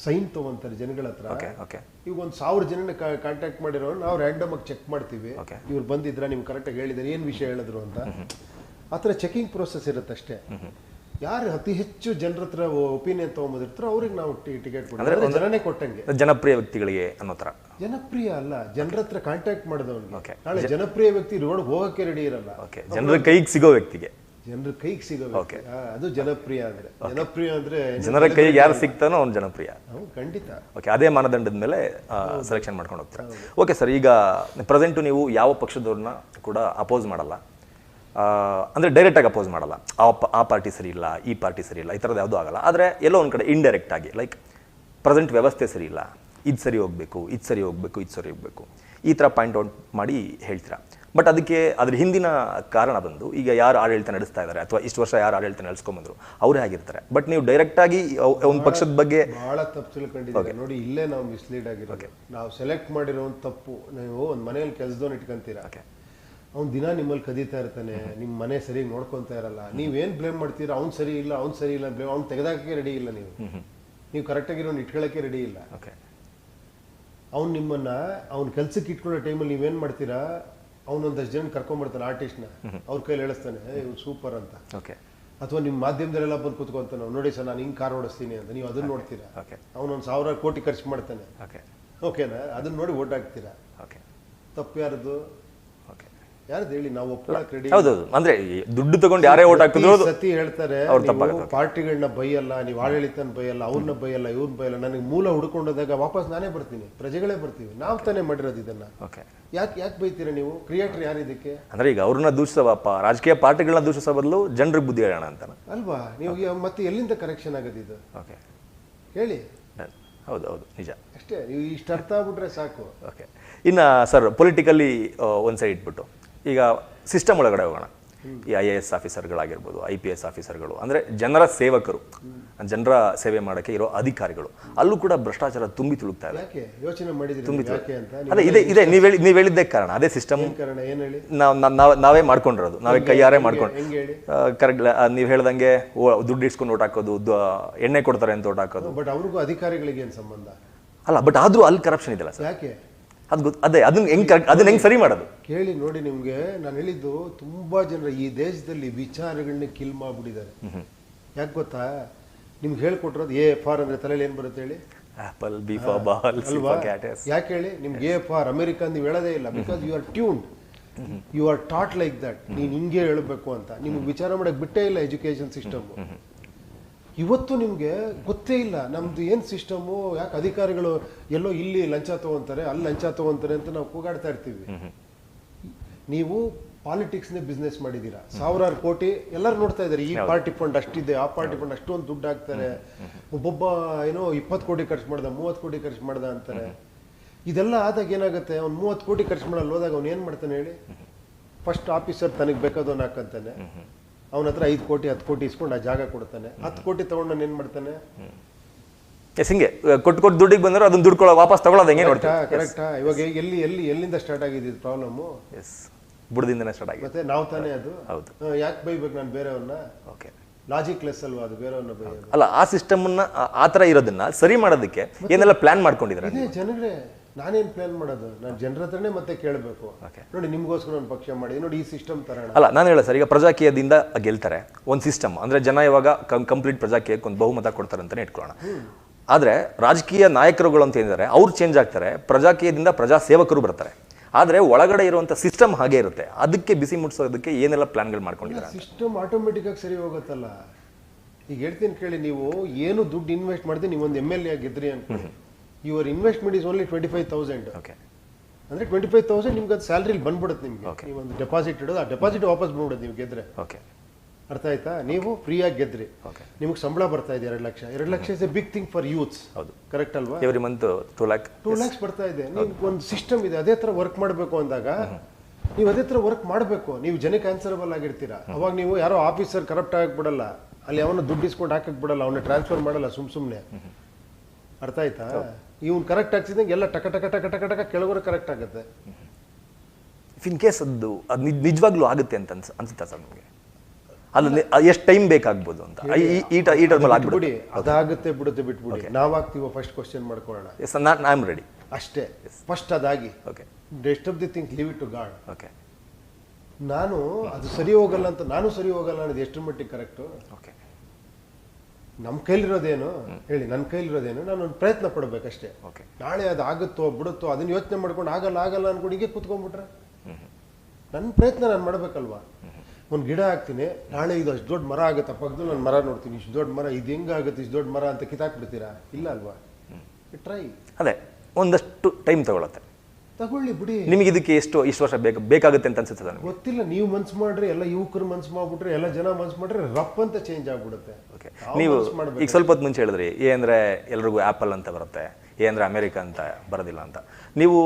ಸೈನ್ ತಗೊಂತಾರೆ ಜನಗಳ ಹತ್ರ. ಓಕೆ ಓಕೆ ಈಗ ಒಂದು ಸಾವಿರ ಜನನ ಕಾಂಟ್ಯಾಕ್ಟ್ ಮಾಡಿರೋ ನಾವು ರ್ಯಾಂಡಮ್ ಆಗಿ ಚೆಕ್ ಮಾಡ್ತೀವಿ. ಇವ್ರು ಬಂದಿದ್ರ ನಿಮ್ಗೆ ಕರೆಕ್ಟಾಗಿ ಹೇಳಿದ್ರೆ ಏನು ವಿಷಯ ಹೇಳಿದ್ರು ಅಂತ. ಆ ಥರ ಚೆಕಿಂಗ್ ಪ್ರೋಸೆಸ್ ಇರುತ್ತೆ ಅಷ್ಟೇ ಯಾರು ಅತಿ ಹೆಚ್ಚು ಜನರ ಹತ್ರ ಒಪಿನಿಯನ್ ತಗೊಂಬಂದಿರ್ತಾರೋ ಅವ್ರಿಗೆ ನಾವು ಟಿಕೆಟ್ ಕೊಡ್ತೀವಿ. ಜನನೇ ಕೊಟ್ಟಂಗೆ. ಜನಪ್ರಿಯ ವ್ಯಕ್ತಿಗಳಿಗೆ ಅನ್ನೋ ತರ ಜನಪ್ರಿಯ ಅಲ್ಲ ಜನರ ಹತ್ರ ಕಾಂಟ್ಯಾಕ್ಟ್ ಮಾಡಿದವನಿಗೆ. ನಾಳೆ ಜನಪ್ರಿಯ ವ್ಯಕ್ತಿ ರೋಡ್ ಹೋಗಕ್ಕೆ ರೆಡಿ ಇರಲ್ಲ. ಜನರ ಕೈಗೆ ಸಿಗೋ ವ್ಯಕ್ತಿಗೆ. ಜನರ ಕೈಗೆ ಸಿಗೋ ಅದು ಜನಪ್ರಿಯ ಅಂದ್ರೆ. ಜನಪ್ರಿಯ ಅಂದ್ರೆ ಜನರ ಕೈಗೆ ಯಾರು ಸಿಗ್ತಾನೋ ಅವ್ನು ಜನಪ್ರಿಯ. ಖಂಡಿತ. ಓಕೆ ಅದೇ ಮಾನದಂಡದ ಮೇಲೆ ಸೆಲೆಕ್ಷನ್ ಮಾಡ್ಕೊಂಡು ಹೋಗ್ತಾರೆ. ಓಕೆ ಸರ್ ಈಗ ಪ್ರೆಸೆಂಟು ನೀವು ಯಾವ ಪಕ್ಷದವ್ರನ್ನ ಕೂಡ ಅಪೋಸ್ ಮಾಡಲ್ಲ. ಅಂದ್ರೆ ಡೈರೆಕ್ಟಾಗಿ ಅಪೋಸ್ ಮಾಡಲ್ಲ. ಆ ಪ- ಆ ಪಾರ್ಟಿ ಸರಿ ಇಲ್ಲ ಈ ಪಾರ್ಟಿ ಸರಿ ಇಲ್ಲ ಈ ಥರದ್ದು ಯಾವುದೂ ಆಗಲ್ಲ. ಆದರೆ ಎಲ್ಲೋ ಒಂದು ಕಡೆ ಇಂಡೈರೆಕ್ಟ್ ಆಗಿ ಲೈಕ್ ಪ್ರೆಸೆಂಟ್ ವ್ಯವಸ್ಥೆ ಸರಿ ಇಲ್ಲ ಇದು ಸರಿ ಹೋಗಬೇಕು ಇದು ಸರಿ ಹೋಗಬೇಕು ಇದು ಸರಿ ಹೋಗಬೇಕು. ಈ ಥರ ಪಾಯಿಂಟ್ ಔಟ್ ಮಾಡಿ ಹೇಳ್ತೀರಾ? ಬಟ್ ಅದಕ್ಕೆ ಅದ್ರ ಹಿಂದಿನ ಕಾರಣ ಬಂದು ಈಗ ಯಾರು ಆಡಳಿತ ನಡೆಸ್ತಾ ಇದ್ದಾರೆ ಅಥವಾ ಇಷ್ಟು ವರ್ಷ ಯಾರು ಆಡಳಿತ ನಡೆಸ್ಕೊಂಬಂದ್ರು ಅವರೇ ಆಗಿರ್ತಾರೆ. ಬಟ್ ನೀವು ಡೈರೆಕ್ಟಾಗಿ ಒಂದು ಪಕ್ಷದ ಬಗ್ಗೆ ಬಹಳ ತಪ್ಪು ತಿಳ್ಕೊಂಡಿದ್ದೀವಿ ನೋಡಿ ಇಲ್ಲೇ ನಾವು ಮಿಸ್ಲೀಡ್ ಆಗಿರೋದು. ನಾವು ಸೆಲೆಕ್ಟ್ ಮಾಡಿರೋ ಒಂದು ತಪ್ಪು. ನೀವು ಒಂದು ಮನೆಯಲ್ಲಿ ಕೆಲಸದವನ್ನ ಇಟ್ಕೊಂತೀರಾ? ಅವ್ನು ದಿನ ನಿಮ್ಮಲ್ಲಿ ಕದೀತಾ ಇರ್ತಾನೆ ನಿಮ್ಮ ಮನೆ ಸರಿಯಾಗಿ ನೋಡ್ಕೊಂತಾ ಇರಲ್ಲ. ನೀವೇನು ಬ್ಲೇಮ್ ಮಾಡ್ತೀರಾ? ಅವ್ನು ಸರಿ ಇಲ್ಲ ಅವ್ನು ಸರಿ ಇಲ್ಲ ಬ್ಲೇಮ್ ಅವ್ನು ತೆಗೆದಾಕಕ್ಕೆ ರೆಡಿ ಇಲ್ಲ ನೀವು. ನೀವು ಕರೆಕ್ಟಾಗಿರೋ ಇಟ್ಕೊಳ್ಳೋಕ್ಕೆ ರೆಡಿ ಇಲ್ಲ. ಓಕೆ ಅವ್ನು ನಿಮ್ಮನ್ನ ಅವ್ನ ಕೆಲ್ಸಕ್ಕೆ ಇಟ್ಕೊಳ್ಳೋ ಟೈಮಲ್ಲಿ ನೀವೇನು ಮಾಡ್ತೀರಾ? ಅವನೊಂದಷ್ಟು ಜನ ಕರ್ಕೊಂಡ್ಬರ್ತಾನೆ ಆರ್ಟಿಸ್ಟ್ನ ಅವ್ರ ಕೈಲಿ ಹೇಳಿಸ್ತಾನೆ ಇವ್ನು ಸೂಪರ್ ಅಂತ. ಓಕೆ ಅಥವಾ ನಿಮ್ಮ ಮಾಧ್ಯಮದಲ್ಲೆಲ್ಲ ಬಂದು ಕೂತ್ಕೊಂತಾನೆ ನಾವು ನೋಡಿ ಸರ್ ನಾನು ಹಿಂಗೆ ಕಾರ್ ಓಡಿಸ್ತೀನಿ ಅಂತ. ನೀವು ಅದನ್ನ ನೋಡ್ತೀರಾ? ಅವನೊಂದು ಸಾವಿರ ಕೋಟಿ ಖರ್ಚು ಮಾಡ್ತಾನೆ. ಓಕೆ ಓಕೆನಾ ಅದನ್ನ ನೋಡಿ ಓಟ್ ಹಾಕ್ತೀರಾ? ಓಕೆ ತಪ್ಪು ಯಾರ್ದು ಓಕೆ ಯಾರ್ದು ಹೇಳಿ ನಾವು ಒಪ್ಕೊಳಕ್ ರೆಡಿ ಹೌದೌದು. ಅಂದ್ರೆ ದುಡ್ಡು ತಗೊಂಡು ಯಾರೇ ಓಟ್ ಹಾಕಿದ್ರು ಸತಿ ಹೇಳ್ತಾರೆ. ಪಾರ್ಟಿಗಳನ್ನ ಬೈಯಲ್ಲ ನೀವು ಆಡಳಿತನ ಬೈಯಲ್ಲ ಅವ್ರನ್ನ ಬೈಯಲ್ಲ ಇವ್ರನ್ನ ಬೈಯಲ್ಲ ನನಗೆ ಮೂಲ ಹುಡ್ಕೊಂಡೋದಾಗ ವಾಪಸ್ ನಾನೇ ಬರ್ತೀನಿ ಪ್ರಜೆಗಳೇ ಬರ್ತೀವಿ ನಾವ್ ತಾನೇ ಮಾಡಿರೋದು ಇದನ್ನ. ಓಕೆ ಯಾಕೆ ಯಾಕೆ ಬೈತೀರ ನೀವು? ಕ್ರಿಯೇಟರ್ ಯಾರು ಇದಕ್ಕೆ? ಅಂದ್ರೆ ಈಗ ಅವ್ರನ್ನ ದೂಷಿಸವಪ್ಪ ರಾಜಕೀಯ ಪಾರ್ಟಿಗಳನ್ನ ದೂಷಿಸೋ ಬದಲು ಜನರಿಗೆ ಬುದ್ಧಿ ಹೇಳೋಣ ಅಂತ ಅಲ್ವಾ? ನೀವು ಮತ್ತೆ ಎಲ್ಲಿಂದ ಕರೆಕ್ಷನ್ ಆಗೋದು ಇದು? ಓಕೆ ಹೇಳಿ. ಹೌದು ಹೌದು ನಿಜ. ಅಷ್ಟೇ ನೀವು ಇಷ್ಟು ಅರ್ಥ ಆಗ್ಬಿಟ್ರೆ ಸಾಕು. ಓಕೆ ಇನ್ನು ಸರ್ ಪೊಲಿಟಿಕಲಿ ಒಂದು ಸೈಡ್ ಇಟ್ಬಿಟ್ಟು. ಈಗ ಸಿಸ್ಟಮ್ ಒಳಗಡೆ ಹೋಗೋಣ. ಈ ಐ ಎ ಎಸ್ ಆಫೀಸರ್ಗಳಾಗಿರ್ಬೋದು ಐ ಪಿ ಎಸ್ ಆಫೀಸರ್ಗಳು ಅಂದರೆ ಜನರ ಸೇವಕರು ಜನರ ಸೇವೆ ಮಾಡೋಕ್ಕೆ ಇರೋ ಅಧಿಕಾರಿಗಳು ಅಲ್ಲೂ ಕೂಡ ಭ್ರಷ್ಟಾಚಾರ ತುಂಬಿ ತುಳುಕ್ತಾ ಇದೆ. ಯೋಚನೆ ಮಾಡಿದ್ರಿ ನೀವು ಅದೇ ಇದೆ. ಇದೆ ನೀವು ಹೇಳಿ ನೀವು ಹೇಳಿದ್ದೇ ಕಾರಣ ಅದೇ ಸಿಸ್ಟಮ್. ನಾವು ನಾವು ನಾವೇ ಮಾಡ್ಕೊಂಡಿರೋದು ನಾವೇ ಕೈಯಾರೆ ಮಾಡ್ಕೊಂಡು. ಕರೆಕ್ಟ್ ನೀವು ಹೇಳ್ದಂಗೆ ದುಡ್ಡು ಇಸ್ಕೊಂಡು ಓಟ್ ಹಾಕೋದು ಎಣ್ಣೆ ಕೊಡ್ತಾರೆ ಅಂತ ಓಟ್ ಹಾಕೋದು. ಬಟ್ ಅವ್ರಿಗೂ ಅಧಿಕಾರಿಗಳಿಗೆ ಏನು ಸಂಬಂಧ? ಅಲ್ಲ ಬಟ್ ಆದರೂ ಅಲ್ಲಿ ಕರಪ್ಷನ್ ಇದೆಯಲ್ಲ ಸರ್. ಯಾಕೆ? ಅದು ಗೊತ್ತು ಅದೇ ಅದನ್ನ ಹೆಂಗ್ ಕರೆಕ್ಟ್ ಅದನ್ನ ಹೆಂಗ್ ಸರಿ ಮಾಡೋದು? ಕೇಳಿ ನೋಡಿ ನಿಮ್ಗೆ ನಾನು ಹೇಳಿದ್ದು ತುಂಬಾ ಜನರು ಈ ದೇಶದಲ್ಲಿ ವಿಚಾರಗಳನ್ನ ಕಿಲ್ ಮಾಡ್ಬಿಟ್ಟಿದ್ದಾರೆ. ಯಾಕೆ ಗೊತ್ತಾ? ನಿಮ್ಗೆ ಹೇಳ್ಕೊಟ್ಟಿರೋದು ಎ ಫಾರ್ ಅಂದ್ರೆ ತಲೆಯಲ್ಲಿ ಏನ್ ಬರುತ್ತೆ ಹೇಳಿ? ಆಪಲ್ ಬಿ ಫಾರ್ ಬಾಲ್ ಅಲ್ವಾ? ಯಾಕೆ ಹೇಳಿ? ನಿಮ್ಗೆ ಎ ಫಾರ್ ಅಮೆರಿಕ ನೀವು ಹೇಳೋದೇ ಇಲ್ಲ. Because you are tuned you are taught like that ನೀನು ಹಿಂಗೆ ಹೇಳಬೇಕು ಅಂತ. ನಿಮ್ಗೆ ವಿಚಾರ ಮಾಡಕ್ ಬಿಟ್ಟೇ ಇಲ್ಲ ಎಜುಕೇಶನ್ ಸಿಸ್ಟಮ್. ಇವತ್ತು ನಿಮಗೆ ಗೊತ್ತೇ ಇಲ್ಲ. ನಮ್ದು ಏನು ಸಿಸ್ಟಮು ಯಾಕೆ ಅಧಿಕಾರಿಗಳು ಎಲ್ಲೋ ಇಲ್ಲಿ ಲಂಚ ತಗೊಂತಾರೆ ಅಲ್ಲಿ ಲಂಚ ತಗೊಂತಾರೆ ಅಂತ ನಾವು ಕೂಗಾಡ್ತಾ ಇರ್ತೀವಿ. ನೀವು ಪಾಲಿಟಿಕ್ಸ್ನೇ ಬಿಸ್ನೆಸ್ ಮಾಡಿದ್ದೀರಾ? ಸಾವಿರಾರು ಕೋಟಿ ಎಲ್ಲರೂ ನೋಡ್ತಾ ಇದ್ದಾರೆ. ಈ ಪಾರ್ಟಿ ಫಂಡ್ ಅಷ್ಟಿದೆ ಆ ಪಾರ್ಟಿ ಫಂಡ್ ಅಷ್ಟೊಂದು ದುಡ್ಡು ಹಾಕ್ತಾರೆ. ಒಬ್ಬೊಬ್ಬ ಏನೋ ಇಪ್ಪತ್ತು ಕೋಟಿ ಖರ್ಚು ಮಾಡ್ದ ಮೂವತ್ತು ಕೋಟಿ ಖರ್ಚು ಮಾಡ್ದ ಅಂತಾರೆ. ಇದೆಲ್ಲ ಆದಾಗ ಏನಾಗುತ್ತೆ? ಅವ್ನು ಮೂವತ್ತು ಕೋಟಿ ಖರ್ಚು ಮಾಡಲ್ಲ ಹೋದಾಗ ಅವ್ನು ಏನು ಮಾಡ್ತಾನೆ ಹೇಳಿ? ಫಸ್ಟ್ ಆಫೀಸರ್ ತನಗೆ ಬೇಕಾದವನು ಹಾಕಂತಾನೆ ಅವನ ಹತ್ರ ಐದು ಕೋಟಿ ಹತ್ತು ಕೋಟಿ ಇಸ್ಕೊಂಡು ಆ ಜಾಗ ಕೊಡ್ತಾನೆ. ಹತ್ತು ಕೋಟಿ ತಗೊಂಡು ನಾನು ಏನು ಮಾಡ್ತಾನೆ? ಎಸ್ ಹಿಂಗೆ ಕೊಟ್ಟು ಕೊಟ್ಟು ದುಡ್ಡಿಗೆ ಬಂದ್ರೆ ಅದನ್ನ ದುಡ್ಡು ಕೊಡೋ ವಾಪಸ್ ತಗೊಳ್ಳೋದು ಹೆಂಗೆ ನೋಡ್ತಾ ಕರೆಕ್ಟಾ ಇವಾಗ ಎಲ್ಲಿ ಎಲ್ಲಿ ಎಲ್ಲಿಂದ ಸ್ಟಾರ್ಟ್ ಆಗಿದೆ ಪ್ರಾಬ್ಲಮ್ಮು ಎಸ್ ಬುಡದಿಂದನೇ ಸ್ಟಾರ್ಟ್ ಆಗಿದೆ. ಮತ್ತೆ ನಾವು ತಾನೇ ಅದು? ಹೌದು. ಯಾಕೆ ಬೈಬೇಕು ನಾನು ಬೇರೆಯವ್ರನ್ನ? ಓಕೆ ಲಾಜಿಕ್ ಲೆಸ್ ಅಲ್ವಾ ಅದು ಬೇರೆಯವ್ರನ್ನ ಬೈಯೋದು? ಅಲ್ಲ ಆ ಸಿಸ್ಟಮ್ನ ಆ ಥರ ಇರೋದನ್ನ ಸರಿ ಮಾಡೋದಕ್ಕೆ ಏನೆಲ್ಲ ಪ್ಲಾನ್ ಮಾಡ್ಕೊಂಡಿದ್ದಾರೆ ಜನಗಳೇ ನಾನೇನ್ ಪ್ಲಾನ್ ಮಾಡೋದು? ನಾನು ಜನರ ಹತ್ರನೇ ಮತ್ತೆ ಕೇಳಬೇಕು. ನೋಡಿ ನಿಮಗೋಸ್ಕರ ಒಂದು ಪಕ್ಷ ಮಾಡಿ. ನೋಡಿ ಈ ಸಿಸ್ಟಮ್ ತರೋಣ. ಅಲ್ಲ ನಾನು ಹೇಳ ಸರ್. ಈಗ ಪ್ರಜಾಕೀಯದಿಂದ ಗೆಲ್ತಾರೆ. ಒಂದು ಸಿಸ್ಟಮ್ ಅಂದ್ರೆ ಜನ ಇವಾಗ ಕಂಪ್ಲೀಟ್ ಪ್ರಜಾಕೀಯಕ್ಕೆ ಒಂದು ಬಹುಮತ ಕೊಡ್ತಾರೆ ಅಂತಲೇ ಇಟ್ಕೊಳ್ಳೋಣ. ಆದ್ರೆ ರಾಜಕೀಯ ನಾಯಕರುಗಳು ಅಂತ ಏನಿದ್ದಾರೆ ಅವ್ರು ಚೇಂಜ್ ಆಗ್ತಾರೆ. ಪ್ರಜಾಕೀಯದಿಂದ ಪ್ರಜಾ ಸೇವಕರು ಬರ್ತಾರೆ. ಆದ್ರೆ ಒಳಗಡೆ ಇರುವಂತ ಸಿಸ್ಟಮ್ ಹಾಗೆ ಇರುತ್ತೆ. ಅದಕ್ಕೆ ಬಿಸಿ ಮುಟ್ಸೋದಕ್ಕೆ ಏನೆಲ್ಲ ಪ್ಲಾನ್ಗಳು ಮಾಡ್ಕೊಂಡಿದ್ದಾರೆ ಸಿಸ್ಟಮ್ ಆಟೋಮೆಟಿಕ್ ಆಗಿ ಸರಿ ಹೋಗುತ್ತಲ್ಲ? ಈಗ ಹೇಳ್ತೀನಿ ಕೇಳಿ ನೀವು ಏನು ದುಡ್ಡು ಇನ್ವೆಸ್ಟ್ ಮಾಡಿದ್ರೆ ನೀವೊಂದು ಎಂ ಎಲ್ ಎ ಆಗಿದ್ರಿ ಅನ್ಕೊಳ್ಳಿ your investment is only twenty five thousand okay ಅಂದ್ರೆ ಟ್ವೆಂಟಿ ಫೈವ್ ತೌಸಂಡ್ ನಿಮ್ಗೆ ಅದು ಸ್ಯಾಲ್ರಿಲಿ ಬಂದ್ಬಿಡುತ್ತೆ ನಿಮಗೆ. ನೀವು ಒಂದು ಡೆಪಾಸಿಟ್ ಇಡೋದು ಆ ಡೆಪಾಸಿಟ್ ವಾಪಸ್ ಬಂದ್ಬಿಡುತ್ತೆ ನೀವು ಗೆದ್ರೆ. ಓಕೆ ಅರ್ಥ ಆಯ್ತಾ? ನೀವು ಫ್ರೀಯಾಗಿ ಗೆದ್ರಿ. ನಿಮ್ಗೆ ಸಂಬಳ ಬರ್ತಾ ಇದೆ ಎರಡು ಲಕ್ಷ. ಎರಡು lakh is a big thing for youths ಹೌದು. ಕರೆಕ್ಟ್ ಅಲ್ವಾ? Every month two lakh two lakhs ಬರ್ತಾ ಇದೆ. ನೀವು ಒಂದು ಸಿಸ್ಟಮ್ ಇದೆ. ಅದೇ ಥರ ವರ್ಕ್ ಮಾಡಬೇಕು ಅಂದಾಗ ನೀವು ಅದೇ ಥರ ವರ್ಕ್ ಮಾಡಬೇಕು. ನೀವು ಜನಕ್ಕೆ ಆನ್ಸರಬಲ್ ಆಗಿರ್ತೀರಾ ಅವಾಗ ನೀವು ಯಾರೋ ಆಫೀಸರ್ ಕರಪ್ಟ್ ಆಗಿಬಿಡಲ್ಲ ಅಲ್ಲಿ ಅವನ ದುಡ್ಡು ಇಸ್ಕೊಂಡು ಹಾಕಕ್ಕೆ ಬಿಡಲ್ಲ. ಅವನ್ನ ಟ್ರಾನ್ಸ್ಫರ್ ಮಾಡಲ್ಲ ಸುಮ್ ಸುಮ್ಮನೆ ಅರ್ಥ ಆಯ್ತಾ? ಇವ್ನು ಕರೆಕ್ಟ್ ಹಾಕ್ಸಿದಂಗೆ ಎಲ್ಲ ಟಕ ಟಕ ಟಕ ಟಕ ಟಕ ಕೆಳಗಡೆ ಕರೆಕ್ಟ್ ಆಗುತ್ತೆ. ಇನ್ ಕೇಸ್ ಅದು ಅದು ನಿಜ- ನಿಜವಾಗ್ಲೂ ಆಗುತ್ತೆ ಅಂತ ಅನ್ಸ ಅನ್ಸುತ್ತಾ ಸರ್ ನಮಗೆ? ಅಲ್ಲಿ ಎಷ್ಟು ಟೈಮ್ ಬೇಕಾಗ್ಬೋದು ಅಂತ? ಈ- ಈ- ಈ ಹಾಕಿಬಿಡಿ ಈ ಟರ್ಮಲ್ಲಿ ಬಿಡಿ ಅದಾಗುತ್ತೆ ಬಿಡುತ್ತೆ ಬಿಟ್ಬಿಡಿ. ನಾವು ಆಗ್ತೀವ ಫಸ್ಟ್ ಕ್ವಶನ್ ಮಾಡ್ಕೊಳ್ಳೋಣ. Yes not I am ready ಅಷ್ಟೇ. ಫಸ್ಟ್ ಅದಾಗಿ. Okay rest of the thing leave it to God okay ನಾನು ಅದು ಸರಿ ಹೋಗಲ್ಲ ಅಂತ ನಾನು ಸರಿ ಹೋಗಲ್ಲ ಅನ್ನೋದು ಎಷ್ಟರ ಮಟ್ಟಿಗೆ ಕರೆಕ್ಟು ಓಕೆ ನಮ್ಮ ಕೈಲಿರೋದೇನು? ಹೇಳಿ ನನ್ನ ಕೈಲಿರೋದೇನು? ನಾನು ಒಂದು ಪ್ರಯತ್ನ ಪಡಬೇಕಷ್ಟೇ. ಓಕೆ ನಾಳೆ ಅದು ಆಗುತ್ತೋ ಬಿಡುತ್ತೋ ಅದನ್ನ ಯೋಚನೆ ಮಾಡ್ಕೊಂಡು ಆಗಲ್ಲ ಆಗಲ್ಲ ಅನ್ಕೊಂಡು ಹೀಗೆ ಕೂತ್ಕೊಂಡ್ಬಿಟ್ರೆ? ನನ್ನ ಪ್ರಯತ್ನ ನಾನು ಮಾಡ್ಬೇಕಲ್ವಾ? ಒಂದು ಗಿಡ ಹಾಕ್ತೀನಿ ನಾಳೆ ಇದು ಅಷ್ಟು ದೊಡ್ಡ ಮರ ಆಗುತ್ತೆ ಪಕ್ಕದಲ್ಲಿ ನಾನು ಮರ ನೋಡ್ತೀನಿ ಇಷ್ಟು ದೊಡ್ಡ ಮರ ಇದು ಹೆಂಗಾಗುತ್ತೆ ಇಷ್ಟು ದೊಡ್ಡ ಮರ ಅಂತ ಕಿತ್ತಾಕ್ಬಿಡ್ತೀರಾ? ಇಲ್ಲ ಅಲ್ವಾ? ಟ್ರೈ ಅದೇ ಒಂದಷ್ಟು ಟೈಮ್ ತಗೊಳತ್ತೆ. ತಗೊಳ್ಳಿ ಬಿಡಿ. ನಿಮಗೆ ಇದಕ್ಕೆ ಎಷ್ಟು ಇಷ್ಟು ವರ್ಷ ಬೇಕು ಬೇಕಾಗುತ್ತೆ ಅಂತ ಅನ್ಸುತ್ತೆ ನನಗೆ ಗೊತ್ತಿಲ್ಲ ನೀವು ಮನ್ಸು ಮಾಡ್ರಿ ಎಲ್ಲ ಯುವಕರು ಮನ್ಸು ಮಾಡ್ಬಿಟ್ರೆ ಎಲ್ಲ ಜನ ಮನ್ಸು ಮಾಡ್ರೆ ರಪ್ ಅಂತ ಚೇಂಜ್ ಆಗ್ಬಿಡುತ್ತೆ. ಓಕೆ ನೀವು ಈಗ ಸ್ವಲ್ಪ ಹೊತ್ತು ಮುಂಚೆ ಹೇಳಿದ್ರಿ ಏನಂದ್ರೆ ಅಂದರೆ ಎಲ್ರಿಗೂ ಆ್ಯಪಲ್ ಅಂತ ಬರುತ್ತೆ ಏನಂದ್ರೆ ಅಂದರೆ ಅಮೆರಿಕ ಅಂತ ಬರೋದಿಲ್ಲ ಅಂತ. ನೀವು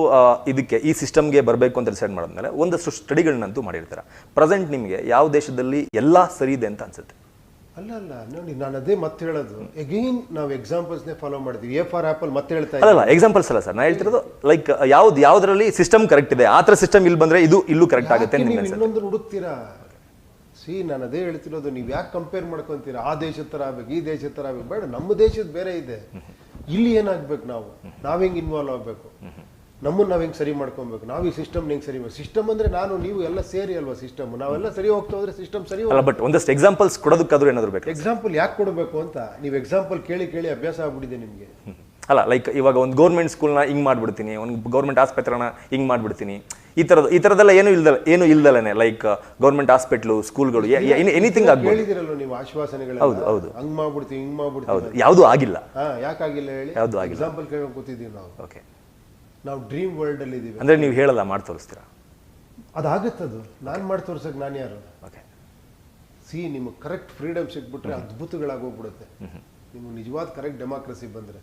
ಇದಕ್ಕೆ ಈ ಸಿಸ್ಟಮ್ಗೆ ಬರಬೇಕು ಅಂತ ಡಿಸೈಡ್ ಮಾಡಿದ್ಮೇಲೆ ಒಂದಷ್ಟು ಸ್ಟಡಿಗಳನ್ನಂತೂ ಮಾಡಿರ್ತೀರ. ಪ್ರೆಸೆಂಟ್ ನಿಮಗೆ ಯಾವ ದೇಶದಲ್ಲಿ ಎಲ್ಲ ಸರಿ ಇದೆ ಅಂತ ಅನ್ಸುತ್ತೆ? ಅಲ್ಲ ಅಲ್ಲ ನೋಡಿ ನಾನು ಅದೇ ಮತ್ತೆ ಹೇಳೋದು. ಅಗೈನ್ ನಾವು ಎಕ್ಸಾಂಪಲ್ಸ್ನೇ ಫಾಲೋ ಮಾಡ್ತೀವಿ ಎ ಫಾರ್ ಆ್ಯಪಲ್ ಮತ್ತೆ ಹೇಳ್ತಾ ಅಲ್ಲಲ್ಲ ಎಕ್ಸಾಂಪಲ್ಸ್ ಅಲ್ಲ ಸರ್ ನಾನು ಹೇಳ್ತಿರೋದು ಲೈಕ್ ಯಾವ್ದು ಯಾವ್ದರಲ್ಲಿ ಸಿಸ್ಟಮ್ ಕರೆಕ್ಟ್ ಇದೆ ಆ ಥರ ಸಿಸ್ಟಮ್ ಇಲ್ಲಿ ಬಂದ್ರೆ ಇದು ಇಲ್ಲೂ ಕರೆಕ್ಟ್ ಆಗುತ್ತೆ ಇನ್ನೊಂದು ಹುಡುಕ್ತೀರಾ? ಸಿ ನಾನು ಅದೇ ಹೇಳ್ತಿರೋದು ನೀವು ಯಾಕೆ ಕಂಪೇರ್ ಮಾಡ್ಕೊಂತೀರಾ? ಆ ದೇಶದ ಥರ ಆಗ್ಬೇಕು ಈ ದೇಶದ ಥರ ಆಗ್ಬೇಕು. ಬೇಡ ನಮ್ಮ ದೇಶದ ಬೇರೆ ಇದೆ. ಇಲ್ಲಿ ಏನಾಗಬೇಕು ನಾವು? ನಾವು ಹೆಂಗೆ ಇನ್ವಾಲ್ವ್ ಆಗ್ಬೇಕು? ನಮ್ಮನ್ನ ನಾವು ಹೆಂಗೆ ಸರಿ ಮಾಡ್ಕೊಬೇಕು? ನಾವು ಈ ಸಿಸ್ಟಮ್ ಹೆಂಗೆ ಸರಿ ಸಿಸ್ಟಮ್ ಅಂದರೆ ನಾನು ನೀವು ಎಲ್ಲ ಸೇರಿ ಅಲ್ವಾ ಸಿಸ್ಟಮ್ ನಾವೆಲ್ಲ ಸರಿ ಹೋಗ್ತಾ ಹೋದ್ರೆ ಸಿಸ್ಟಮ್ ಸರಿ ಅಲ್ಲ ಬಟ್ ಒಂದಷ್ಟು ಎಕ್ಸಾಂಪಲ್ಸ್ ಕೊಡೋದಕ್ಕಾದ್ರೂ ಏನಾದರೂ ಬೇಕು? ಎಕ್ಸಾಂಪಲ್ ಯಾಕೆ ಕೊಡಬೇಕು ಅಂತ ನೀವು ಎಕ್ಸಾಂಪಲ್ ಕೇಳಿ ಕೇಳಿ ಅಭ್ಯಾಸ ಆಗ್ಬಿಟ್ಟಿದೆ ನಿಮಗೆ. ಅಲ್ಲ ಲೈಕ್ ಇವಾಗ ಒಂದು ಗೌರ್ಮೆಂಟ್ ಸ್ಕೂಲ್ನ ಹಿಂಗೆ ಮಾಡಿಬಿಡ್ತೀನಿ ಒಂದು ಗೌರ್ಮೆಂಟ್ ಆಸ್ಪತ್ರೆನ ಹಿಂಗೆ ಮಾಡಿಬಿಡ್ತೀನಿ. ಈ ಥರದ ಈ ಥರದೆಲ್ಲ ಏನು ಇಲ್ದಲ್ಲ ಏನು ಇಲ್ದಲೇ ಲೈಕ್ ಗೌರ್ಮೆಂಟ್ ಹಾಸ್ಪಿಟ್ಲು ಸ್ಕೂಲ್ಗಳು ಎನಿಥಿಂಗ್ ಆಗ್ಬೋದು. ಹೇಳಿದಿರಲ್ಲ ನೀವು ಆಶ್ವಾಸನೆಗಳು ಹೌದು, ಹೌದು. ಹಂಗೆ ಮಾಡ್ಬಿಡ್ತೀವಿ ಹಿಂಗ್ ಮಾಡ್ಬಿಡ್ತೀವಿ ಹೌದು ಯಾವುದೂ ಆಗಿಲ್ಲ. ಹಾಂ ಯಾಕಾಗಿಲ್ಲ ಹೇಳಿ? ಯಾವುದು ಆಗಿಲ್ಲ. ಎಕ್ಸಾಂಪಲ್ ಕೇಳೋಕೆ ಕೂತಿದ್ದೀವಿ ನಾವು. ಓಕೆ ನಾವು ಡ್ರೀಮ್ ವರ್ಲ್ಡ್ ಅಲ್ಲಿ ಇದೀವಿ. ಅಂದ್ರೆ ನೀವು ಹೇಳಲ್ಲ ಮಾಡಿ ತೋರಿಸ್ತೀರಾ? ಅದಾಗತ್ತದು ನಾನು ಮಾಡಿ ತೋರ್ಸಕ್ಕೆ ನಾನು ಯಾರು? ಓಕೆ ಸಿ ನಿಮಗೆ ಕರೆಕ್ಟ್ ಫ್ರೀಡಮ್ ಸಿಕ್ಬಿಟ್ರೆ ಅದ್ಭುತಗಳಾಗೋಗ್ಬಿಡುತ್ತೆ. ನಿಮ್ಗೆ ನಿಜವಾದ ಕರೆಕ್ಟ್ ಡೆಮಾಕ್ರಸಿ ಬಂದ್ರೆ.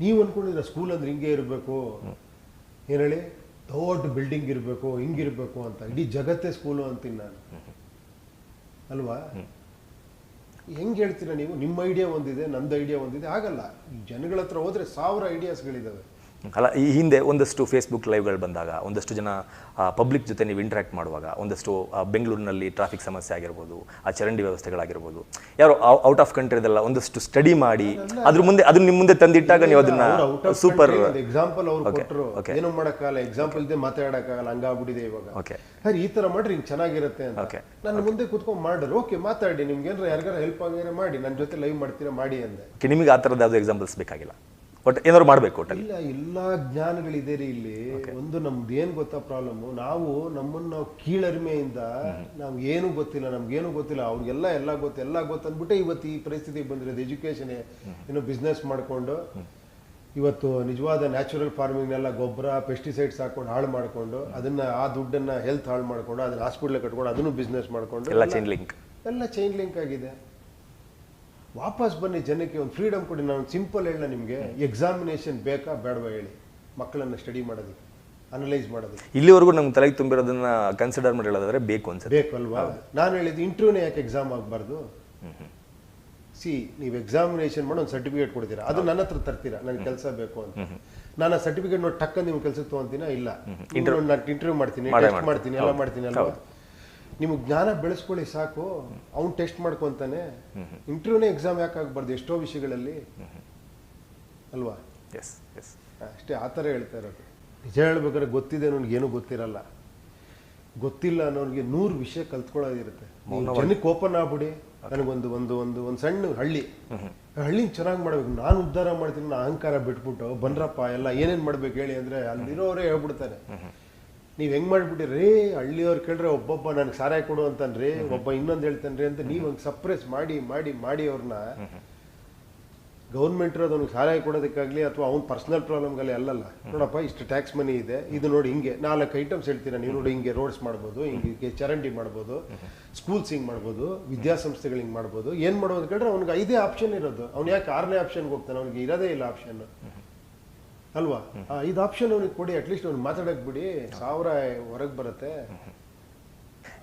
ನೀವು ಅಂದ್ಕೊಂಡಿದ್ರೆ ಸ್ಕೂಲ್ ಅಂದ್ರೆ ಹಿಂಗೆ ಇರಬೇಕು. ಏನ್ ಹೇಳಿ? ದೊಡ್ಡ ಬಿಲ್ಡಿಂಗ್ ಇರಬೇಕು ಹಿಂಗಿರಬೇಕು ಅಂತ. ಇಡೀ ಜಗತ್ತೇ ಸ್ಕೂಲು ಅಂತೀನಿ ನಾನು. ಅಲ್ವಾ? ಹೆಂಗೆ ಹೇಳ್ತೀರಾ ನೀವು? ನಿಮ್ಮ ಐಡಿಯಾ ಒಂದಿದೆ ನಂದು ಐಡಿಯಾ ಒಂದಿದೆ. ಆಗಲ್ಲ. ಜನಗಳ ಹತ್ರ ಹೋದ್ರೆ ಸಾವಿರ ಐಡಿಯಾಸ್ಗಳಿದಾವೆ ಅಲ್ಲ ಈ ಹಿಂದೆ ಒಂದಷ್ಟು ಫೇಸ್ಬುಕ್ ಲೈವ್ಗಳು ಬಂದಾಗ ಒಂದಷ್ಟು ಜನ ಪಬ್ಲಿಕ್ ಜೊತೆ ನೀವು ಇಂಟ್ರ್ಯಾಕ್ಟ್ ಮಾಡುವಾಗ ಒಂದಷ್ಟು ಬೆಂಗಳೂರಿನಲ್ಲಿ ಟ್ರಾಫಿಕ್ ಸಮಸ್ಯೆ ಆಗಿರ್ಬೋದು ಆ ಚರಂಡಿ ವ್ಯವಸ್ಥೆಗಳಾಗಿರ್ಬೋದು ಯಾರು ಔಟ್ ಆಫ್ ಕಂಟ್ರಿದೆಲ್ಲ ಒಂದಷ್ಟು ಸ್ಟಡಿ ಮಾಡಿ ಅದ್ರ ಮುಂದೆ ಅದನ್ನ ನಿಮ್ಮ ಮುಂದೆ ತಂದಿಟ್ಟಾಗ ನೀವು ಅದನ್ನ ಸೂಪರ್ ಎಕ್ಸಾಂಪಲ್ ಅವರು ಕೊಟ್ಟರು. ಏನು ಮಾಡೋಕ್ಕಾಗಲ್ಲ ಎಕ್ಸಾಂಪಲ್ ಇದೆ ಮಾತಾಡೋಕ್ಕಾಗಲ್ಲ ಹಂಗಾಗ್ಬಿಟ್ಟಿದೆ ಇವಾಗ. ಓಕೆ ಸರ್ ಈ ತರ ಮಾಡ್ರಿ ಹಿಂಗೆ ಚೆನ್ನಾಗಿರುತ್ತೆ ಅಂತ. ನಾನು ಮುಂದೆ ಕುತ್ಕೊಂಡ್ ಮಾಡ್ರಿ. ಓಕೆ ಮಾತಾಡಿ ನಿಮ್ಗೆ ಏನಾರ ಯಾರಿಗಾರ ಹೆಲ್ಪ್ ಆಗಿರೋ ಮಾಡಿ. ನನ್ನ ಜೊತೆ ಲೈವ್ ಮಾಡ್ತೀರಾ ಮಾಡಿ ಅಂದೆ. ನಿಮಗೆ ಆ ಥರದ್ದು ಯಾವುದು ಎಕ್ಸಾಂಪಲ್ಸ್ ಬೇಕಾಗಿಲ್ಲ? ಬಟ್ ಏನಾದ್ರು ಮಾಡಬೇಕು ಇಲ್ಲ ಎಲ್ಲಾ ಜ್ಞಾನಗಳಿದೆ ರೀ ಇಲ್ಲಿ. ಒಂದು ನಮ್ದು ಏನ್ ಗೊತ್ತಾ ಪ್ರಾಬ್ಲಮ್ ನಾವು ನಮ್ಮನ್ನ ನಾವು ಕೀಳರಿಮೆಯಿಂದ ನಮ್ಗೆ ಏನು ಗೊತ್ತಿಲ್ಲ ನಮ್ಗೇನು ಗೊತ್ತಿಲ್ಲ. ಅವ್ರಿಗೆಲ್ಲ ಎಲ್ಲ ಗೊತ್ತು ಎಲ್ಲ ಗೊತ್ತು ಅಂದ್ಬಿಟ್ಟೆ ಇವತ್ತು ಈ ಪರಿಸ್ಥಿತಿಗೆ ಬಂದಿರೋದು. ಎಜುಕೇಷನ್ ಏನು ಬಿಸ್ನೆಸ್ ಮಾಡ್ಕೊಂಡು ಇವತ್ತು ನಿಜವಾದ ನ್ಯಾಚುರಲ್ ಫಾರ್ಮಿಂಗ್ನೆಲ್ಲ ಗೊಬ್ಬರ ಪೆಸ್ಟಿಸೈಡ್ಸ್ ಹಾಕೊಂಡು ಹಾಳು ಮಾಡ್ಕೊಂಡು ಅದನ್ನ ಆ ದುಡ್ಡನ್ನ ಹೆಲ್ತ್ ಹಾಳು ಮಾಡ್ಕೊಂಡು ಅದನ್ನ ಹಾಸ್ಪಿಟ್ಲ್ ಕಟ್ಕೊಂಡು ಅದನ್ನು ಬಿಸ್ನೆಸ್ ಮಾಡ್ಕೊಂಡು ಎಲ್ಲ ಚೈನ್ ಲಿಂಕ್ ಎಲ್ಲ ಚೈನ್ ಲಿಂಕ್ ಆಗಿದೆ. ವಾಪಸ್ ಬನ್ನಿ ಜನಕ್ಕೆ ಒಂದು ಫ್ರೀಡಮ್ ಕೊಡಿ. ನಾನು ಸಿಂಪಲ್ ಹೇಳ ನಿಮಗೆ. ಎಕ್ಸಾಮಿನೇಷನ್ ಬೇಕಾ ಬೇಡವಾ ಹೇಳಿ. ಮಕ್ಕಳನ್ನ ಸ್ಟಡಿ ಮಾಡೋದಕ್ಕೆ ಅನಲೈಸ್ ಮಾಡೋದಕ್ಕೆ. ಇಲ್ಲಿವರೆಗೂ ನಮ್ಗೆ ತಲೆಗೆ ತುಂಬಿರೋದನ್ನ ಕನ್ಸಿಡರ್ ಮಾಡಿ ಹೇಳೋದಾದ್ರೆ ಬೇಕು ಅನ್ಸುತ್ತೆ. ಬೇಕಲ್ವಾ ಅಲ್ವಾ? ನಾನು ಹೇಳಿದ್ದು ಇಂಟರ್ವ್ಯೂನೇ ಯಾಕೆ ಎಕ್ಸಾಮ್ ಆಗಬಾರ್ದು? ಸಿ ನೀವು ಎಕ್ಸಾಮಿನೇಷನ್ ಮಾಡಿ ಒಂದು ಸರ್ಟಿಫಿಕೇಟ್ ಕೊಡ್ತೀರಾ? ಅದು ನನ್ನ ಹತ್ರ ತರ್ತೀರಾ? ನನಗೆ ಕೆಲಸ ಬೇಕು ಅಂತ. ನಾನು ಆ ಸರ್ಟಿಫಿಕೇಟ್ ನೋಡಿ ಟಕ್ಕ ನೀವು ಕೆಲಸಕ್ಕೆ ತೊಗೊಂತೀನಿ ಇಲ್ಲ. ನಾನು ಇಂಟರ್ವ್ಯೂ ಮಾಡ್ತೀನಿ ಟೆಸ್ಟ್ ಮಾಡ್ತೀನಿ. ಎಲ್ಲ ಮಾಡ್ತೀನಿ ಅಲ್ವಾ? ನಿಮಗೆ ಜ್ಞಾನ ಬೆಳೆಸ್ಕೊಳ್ಳಿ ಸಾಕು. ಅವ್ನು ಟೆಸ್ಟ್ ಮಾಡ್ಕೊಂತಾನೆ ಇಂಟರ್ವ್ಯೂನೇ ಎಕ್ಸಾಮ್ ಯಾಕೆ ಆಗಬಾರ್ದು? ಎಷ್ಟೋ ವಿಷಯಗಳಲ್ಲಿ. ಅಲ್ವಾ? ಎಸ್ ಎಸ್ ಅಷ್ಟೇ ಆ ಥರ ಹೇಳ್ತಾ ಇರೋದು. ನಿಜ ಹೇಳ್ಬೇಕಾದ್ರೆ ಗೊತ್ತಿದೆ ನನಗೇನು ಗೊತ್ತಿರಲ್ಲ. ಗೊತ್ತಿಲ್ಲ ಅನ್ನೋರಿಗೆ ನೂರು ವಿಷಯ ಕಲ್ತ್ಕೊಳ್ಳೋದಿರುತ್ತೆ. ಜನಕ್ಕೆ ಓಪನ್ ಆಗ್ಬಿಡಿ. ನನಗೊಂದು ಒಂದು ಒಂದು ಒಂದು ಸಣ್ಣ ಹಳ್ಳಿ. ಹಳ್ಳಿನ ಚೆನ್ನಾಗಿ ಮಾಡ್ಬೇಕು. ನಾನು ಉದ್ಧಾರ ಮಾಡ್ತೀನಿ ನಾನು ಅಹಂಕಾರ ಬಿಟ್ಬಿಟ್ಟು ಬನ್ರಪ್ಪ ಎಲ್ಲ ಏನೇನು ಮಾಡ್ಬೇಕು ಹೇಳಿ ಅಂದ್ರೆ ಅಲ್ಲಿರೋರೇ ಹೇಳ್ಬಿಡ್ತಾರೆ. ನೀವು ಹೆಂಗ್ ಮಾಡ್ಬಿಟ್ಟಿರಿ? ಹಳ್ಳಿಯವ್ರು ಕೇಳ್ರೆ ಒಬ್ಬೊಬ್ಬ ನನಗೆ ಸಾರಾಯಿ ಕೊಡು ಅಂತನ್ರಿ ಒಬ್ಬ ಇನ್ನೊಂದು ಹೇಳ್ತಾನ್ರಿ ಅಂತ ನೀವು ಹಂಗೆ ಸಪ್ರೆಸ್ ಮಾಡಿ ಮಾಡಿ ಮಾಡಿ ಅವ್ರನ್ನ ಗೌರ್ಮೆಂಟ್ ಇರೋದು ಅವ್ನಿಗೆ ಸಹಾಯ ಕೊಡೋದಕ್ಕಾಗಲಿ ಅಥವಾ ಅವ್ನ ಪರ್ಸನಲ್ ಪ್ರಾಬ್ಲಮ್ಗಲ್ಲಿ ಅಲ್ಲಲ್ಲ. ನೋಡಪ್ಪ ಇಷ್ಟು ಟ್ಯಾಕ್ಸ್ ಮನಿ ಇದೆ ಇದು ನೋಡಿ ಹಿಂಗೆ. ನಾಲ್ಕು ಐಟಮ್ಸ್ ಹೇಳ್ತೀರಾ ನೀವು ನೋಡಿ ಹಿಂಗೆ ರೋಡ್ಸ್ ಮಾಡ್ಬೋದು ಹಿಂಗೆ ಚರಂಡಿ ಮಾಡ್ಬೋದು ಸ್ಕೂಲ್ಸ್ ಹಿಂಗೆ ಮಾಡ್ಬೋದು ವಿದ್ಯಾಸಂಸ್ಥೆಗಳು ಹಿಂಗೆ ಮಾಡ್ಬೋದು. ಏನು ಮಾಡೋದು ಕೇಳಿದ್ರೆ ಅವ್ನಿಗೆ ಐದೇ ಆಪ್ಷನ್ ಇರೋದು. ಅವ್ನು ಯಾಕೆ ಆರನೇ ಆಪ್ಷನ್ಗೆ ಹೋಗ್ತಾನೆ? ಅವ್ನಿಗೆ ಇರೋದೇ ಇಲ್ಲ ಆಪ್ಷನ್ ಅಲ್ವಾ? ಇದು ಆಪ್ಷನ್ ಅವ್ನಿಗೆ ಕೊಡಿ ಅಟ್ಲೀಸ್ಟ್ ಅವ್ನು ಮಾತಾಡಕ್ ಬಿಡಿ. ಸಾವಿರ ಹೊರಗೆ ಬರುತ್ತೆ.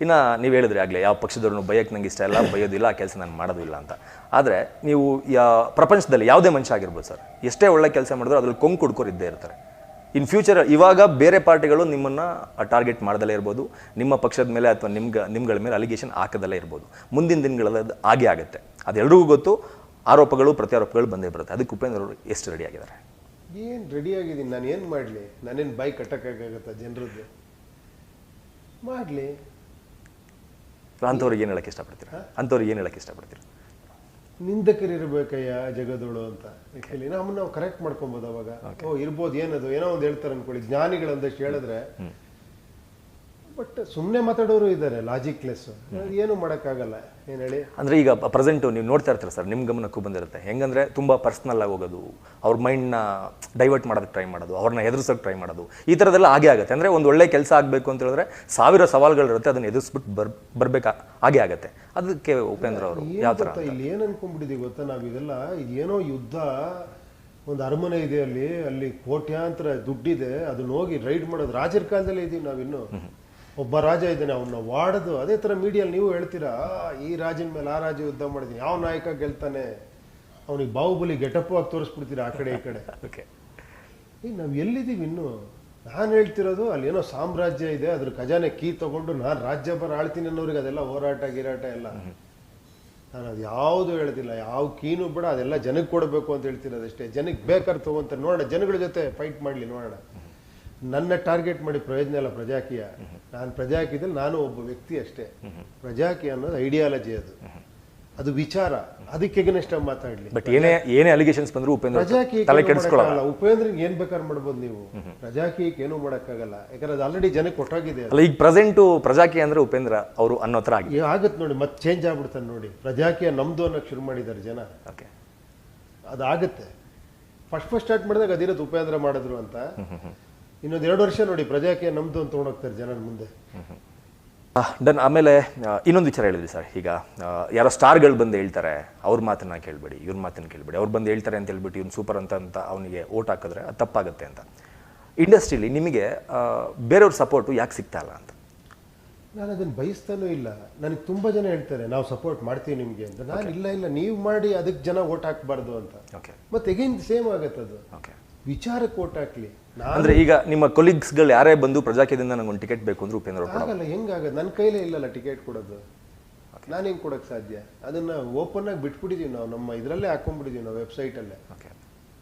ಇನ್ನು ನೀವು ಹೇಳಿದ್ರಿ ಆಗಲೇ, ಯಾವ ಪಕ್ಷದವ್ರು ಬಯಕ್ಕೆ ನಂಗೆ ಇಷ್ಟ ಇಲ್ಲ, ಬಯೋದಿಲ್ಲ, ಆ ಕೆಲಸ ನಾನು ಮಾಡೋದಿಲ್ಲ ಅಂತ. ಆದರೆ ನೀವು ಯಾ, ಪ್ರಪಂಚದಲ್ಲಿ ಯಾವುದೇ ಮನುಷ್ಯ ಆಗಿರ್ಬೋದು ಸರ್, ಎಷ್ಟೇ ಒಳ್ಳೆ ಕೆಲಸ ಮಾಡಿದ್ರು ಅದ್ರಲ್ಲಿ ಕೊಂಕು ಕುಡ್ಕೋರು ಇದ್ದೇ ಇರ್ತಾರೆ. ಇನ್ ಫ್ಯೂಚರ್ ಇವಾಗ ಬೇರೆ ಪಾರ್ಟಿಗಳು ನಿಮ್ಮನ್ನು ಟಾರ್ಗೆಟ್ ಮಾಡ್ದಲೇ ಇರ್ಬೋದು, ನಿಮ್ಮ ಪಕ್ಷದ ಮೇಲೆ ಅಥವಾ ನಿಮ್ಗೆ, ನಿಮ್ಗಳ ಮೇಲೆ ಅಲಿಗೇಷನ್ ಹಾಕದಲ್ಲೇ ಇರ್ಬೋದು. ಮುಂದಿನ ದಿನಗಳಲ್ಲಿ ಅದು ಆಗೇ ಆಗುತ್ತೆ. ಅದೆಲ್ಲರಿಗೂ ಗೊತ್ತು, ಆರೋಪಗಳು, ಪ್ರತ್ಯಾರೋಪಗಳು ಬಂದೇ ಬರುತ್ತೆ. ಅದಕ್ಕೆ ಉಪೇಂದ್ರ ಅವರು ಎಷ್ಟು ರೆಡಿ ಆಗಿದ್ದಾರೆ? ಏನು ರೆಡಿ ಆಗಿದ್ದೀನಿ ನಾನು ಏನು ಮಾಡಲಿ? ನಾನೇನು ಬೈಕ್ ಕಟ್ಟಕ್ಕಾಗತ್ತಾ ಜನರದ್ದು? ಮಾಡಲಿ. ಅಂಥವ್ರಿಗೆ ಏನು ಹೇಳಕ್ಕೆ ಇಷ್ಟಪಡ್ತೀರಾ? ಅಂಥವ್ರಿಗೆ ಏನು ಹೇಳಕ್ಕೆ ಇಷ್ಟಪಡ್ತೀರಾ? ನಿಂದಕರಿರ್ಬೇಕಯ್ಯ ಜಗದೋಳು ಅಂತ ಹೇಳಿ. ನಮ್ಮನ್ನ ನಾವು ಕರೆಕ್ಟ್ ಮಾಡ್ಕೊಬೋದು ಅವಾಗ. ಓ ಇರ್ಬೋದು ಏನದು? ಏನೋ ಒಂದು ಹೇಳ್ತಾರೆ ಅನ್ಕೊಳ್ಳಿ. ಜ್ಞಾನಿಗಳಂದಷ್ಟು ಹೇಳಿದ್ರೆ ಬಟ್ ಸುಮ್ಮನೆ ಮಾತಾಡೋರು ಇದ್ದಾರೆ ಲಾಜಿಕ್ಲೆಸ್ ಏನು ಮಾಡೋಕ್ಕಾಗಲ್ಲ. ಏನು ಹೇಳಿ? ಅಂದರೆ ಈಗ ಪ್ರೆಸೆಂಟು ನೀವು ನೋಡ್ತಾ ಇರ್ತೀರ ಸರ್ ನಿಮ್ಮ ಗಮನಕ್ಕೂ ಬಂದಿರುತ್ತೆ. ಹೆಂಗಂದ್ರೆ ತುಂಬ ಪರ್ಸ್ನಲ್ ಆಗಿ ಹೋಗೋದು ಅವ್ರ ಮೈಂಡ್ನ ಡೈವರ್ಟ್ ಮಾಡೋದಕ್ಕೆ ಟ್ರೈ ಮಾಡೋದು ಅವ್ರನ್ನ ಎದುರಿಸೋಕೆ ಟ್ರೈ ಮಾಡೋದು ಈ ಥರದೆಲ್ಲ ಆಗೇ ಆಗುತ್ತೆ. ಅಂದರೆ ಒಂದು ಒಳ್ಳೆ ಕೆಲಸ ಆಗಬೇಕು ಅಂತ ಹೇಳಿದ್ರೆ ಸಾವಿರ ಸವಾಲುಗಳಿರುತ್ತೆ ಅದನ್ನು ಎದುರಿಸ್ಬಿಟ್ಟು ಬರ್ ಬರಬೇಕಾ ಹಾಗೆ ಆಗುತ್ತೆ. ಅದಕ್ಕೆ ಉಪೇಂದ್ರ ಅವರು ಯಾವ ಥರ ಇಲ್ಲಿ ಏನು ಅನ್ಕೊಂಡ್ಬಿಟ್ಟಿದ್ದೀವಿ ಗೊತ್ತಾ ನಾವು ಇದೆಲ್ಲ? ಇದೇನೋ ಯುದ್ಧ ಒಂದು ಅರಮನೆ ಇದೆ ಅಲ್ಲಿ ಅಲ್ಲಿ ಕೋಟ್ಯಾಂತರ ದುಡ್ಡಿದೆ ಅದನ್ನ ಹೋಗಿ ರೈಡ್ ಮಾಡೋದು ರಾಜರ ಕಾಲದಲ್ಲೇ ಇದೀವಿ ನಾವಿನ್ನು. ಒಬ್ಬ ರಾಜ ಇದ್ದಾನೆ ಅವನ್ನ ವಾಡದು ಅದೇ ತರ ಮೀಡಿಯಲ್ಲಿ ನೀವು ಹೇಳ್ತೀರಾ ಈ ರಾಜನ ಮೇಲೆ ಆ ರಾಜ ಯುದ್ಧ ಮಾಡಿದೀನಿ ಯಾವ ನಾಯಕ ಗೆಲ್ತಾನೆ ಅವನಿಗೆ ಬಾಹುಬಲಿ ಗೆಟಪ್ ಆಗಿ ತೋರಿಸ್ಬಿಡ್ತೀರಾ ಆ ಕಡೆ ಈ ಕಡೆ? ಓಕೆ ಈಗ ನಾವು ಎಲ್ಲಿದ್ದೀವಿ ಇನ್ನು? ನಾನು ಹೇಳ್ತಿರೋದು ಅಲ್ಲಿ ಏನೋ ಸಾಮ್ರಾಜ್ಯ ಇದೆ ಅದ್ರ ಖಜಾನೆ ಕೀ ತಗೊಂಡು ನಾನು ರಾಜ್ಯ ಬರ ಆಳ್ತೀನಿ ಅನ್ನೋರಿಗೆ ಅದೆಲ್ಲ ಹೋರಾಟ ಗಿರಾಟ ಎಲ್ಲ. ನಾನು ಅದು ಯಾವುದು ಹೇಳ್ತಿಲ್ಲ ಯಾವ ಕೀನು ಬೇಡ ಅದೆಲ್ಲ ಜನಕ್ಕೆ ಕೊಡಬೇಕು ಅಂತ ಹೇಳ್ತಿರೋದು ಅಷ್ಟೇ. ಜನಕ್ಕೆ ಬೇಕಾದ್ರೆ ತಗೊಂತಾರೆ ನೋಡೋಣ ಜನಗಳ ಜೊತೆ ಫೈಟ್ ಮಾಡಲಿ ನೋಡೋಣ. ನನ್ನ ಟಾರ್ಗೆಟ್ ಮಾಡಿ ಪ್ರಯೋಜನ ಇಲ್ಲ ಪ್ರಜಾಕೀಯ. ನಾನು ಪ್ರಜಾಕೀಯದಲ್ಲಿ ನಾನು ಒಬ್ಬ ವ್ಯಕ್ತಿ ಅಷ್ಟೇ. ಪ್ರಜಾಕೀಯ ಅನ್ನೋದು ಐಡಿಯಾಲಜಿ ಅದು. ಅದು ವಿಚಾರ. ಅದಕ್ಕೆ ಎಗನೆಸ್ಟ್ ಮಾತಾಡ್ಲಿ. ಬಟ್ ಏನೇ ಏನೇ ಅಲಿಗೇಷನ್ಸ್ ಬಂದರೂ ಉಪೇಂದ್ರ ಪ್ರಜಾಕೀಯ ಏನ್ ಬೇಕಾದ್ರೆ ಮಾಡ್ಬೋದು ನೀವು. ಪ್ರಜಾಕೀಯಕ್ಕೆ ಏನೂ ಮಾಡೋಕ್ಕಾಗಲ್ಲ. ಯಾಕಂದ್ರೆ ಅದು ಆಲ್ರೆಡಿ ಜನಕ್ಕೆ ಕೊಟ್ಟೋಗಿದೆ ಅಲ್ಲ ಈಗ ಪ್ರೆಸೆಂಟು ಪ್ರಜಾಕೀಯ ಅಂದ್ರೆ ಉಪೇಂದ್ರ ಅವರು ಅನ್ನೋ ಥರ ಆಗಿ ಆಗತ್ತೆ ನೋಡಿ ಮತ್ತೆ ಚೇಂಜ್ ಆಗ್ಬಿಡ್ತಾನೆ ನೋಡಿ. ಪ್ರಜಾಕೀಯ ನಮ್ದು ಅನ್ನೋಕೆ ಶುರು ಮಾಡಿದ್ದಾರೆ ಜನ. ಓಕೆ ಅದಾಗತ್ತೆ. ಫಸ್ಟ್ ಫಸ್ಟ್ ಸ್ಟಾರ್ಟ್ ಮಾಡಿದಾಗ ಅದಿರೋದು ಉಪೇಂದ್ರ ಮಾಡಿದ್ರು ಅಂತ. ಇನ್ನೊಂದು ಎರಡು ವರ್ಷ ನೋಡಿ ಪ್ರಜಾಕ್ಕೆ ನಮ್ದು ಅಂತ ತೊಗೊಂಡೋಗ್ತಾರೆ ಜನರ ಮುಂದೆ. ಡನ್ ಆಮೇಲೆ ಇನ್ನೊಂದು ವಿಚಾರ ಹೇಳಿದ್ವಿ ಸರ್. ಈಗ ಯಾರೋ ಸ್ಟಾರ್ಗಳು ಬಂದು ಹೇಳ್ತಾರೆ ಅವ್ರ ಮಾತನ್ನ ಕೇಳಬೇಡಿ ಇವ್ರ ಮಾತನ್ನ ಕೇಳಬೇಡಿ. ಅವ್ರು ಬಂದು ಹೇಳ್ತಾರೆ ಅಂತ ಹೇಳ್ಬಿಟ್ಟು ಇವ್ನು ಸೂಪರ್ ಅಂತ ಅಂತ ಅವನಿಗೆ ಓಟ್ ಹಾಕಿದ್ರೆ ಅದು ತಪ್ಪಾಗುತ್ತೆ ಅಂತ. ಇಂಡಸ್ಟ್ರಿಲಿ ನಿಮಗೆ ಬೇರೆಯವ್ರ ಸಪೋರ್ಟು ಯಾಕೆ ಸಿಗ್ತಾ ಇಲ್ಲ ಅಂತ? ನಾನು ಅದನ್ನು ಬಯಸ್ತಾನೂ ಇಲ್ಲ. ನನಗೆ ತುಂಬ ಜನ ಹೇಳ್ತಾರೆ ನಾವು ಸಪೋರ್ಟ್ ಮಾಡ್ತೀವಿ ನಿಮಗೆ ಅಂತ. ನಾನು ಇಲ್ಲ ಇಲ್ಲ ನೀವು ಮಾಡಿ ಅದಕ್ಕೆ ಜನ ಓಟ್ ಹಾಕಬಾರ್ದು ಅಂತ. ಓಕೆ ಮತ್ತೆ ಎಗೇನ್ ಸೇಮ್ ಆಗುತ್ತೆ ಅದು. ಓಕೆ ವಿಚಾರಕ್ಕೆ ಓಟ್ ಹಾಕ್ಲಿ. ಅಂದರೆ ಈಗ ನಿಮ್ಮ ಕೊಲೀಗ್ಸ್ಗಳು ಯಾರೇ ಬಂದು ಪ್ರಜಾಕೀಯದಿಂದ ಒಂದು ಟಿಕೆಟ್ ಬೇಕು ಅಂದ್ರೆ ಉಪೇಂದ್ರ ಆಗಲ್ಲ ಹೆಂಗಾಗತ್ತೆ ನನ್ನ ಕೈಲೇ ಇಲ್ಲಲ್ಲ ಟಿಕೆಟ್ ಕೊಡೋದು. ನಾನು ಹೆಂಗೆ ಕೊಡೋಕ್ಕೆ ಸಾಧ್ಯ? ಅದನ್ನ ಓಪನ್ ಆಗಿ ಬಿಟ್ಬಿಟ್ಟಿದೀವಿ ನಾವು. ನಮ್ಮ ಇದರಲ್ಲೇ ಹಾಕೊಂಡ್ಬಿಟ್ಟಿದೀವಿ ನಾವು ವೆಬ್ಸೈಟಲ್ಲೇ ಓಕೆ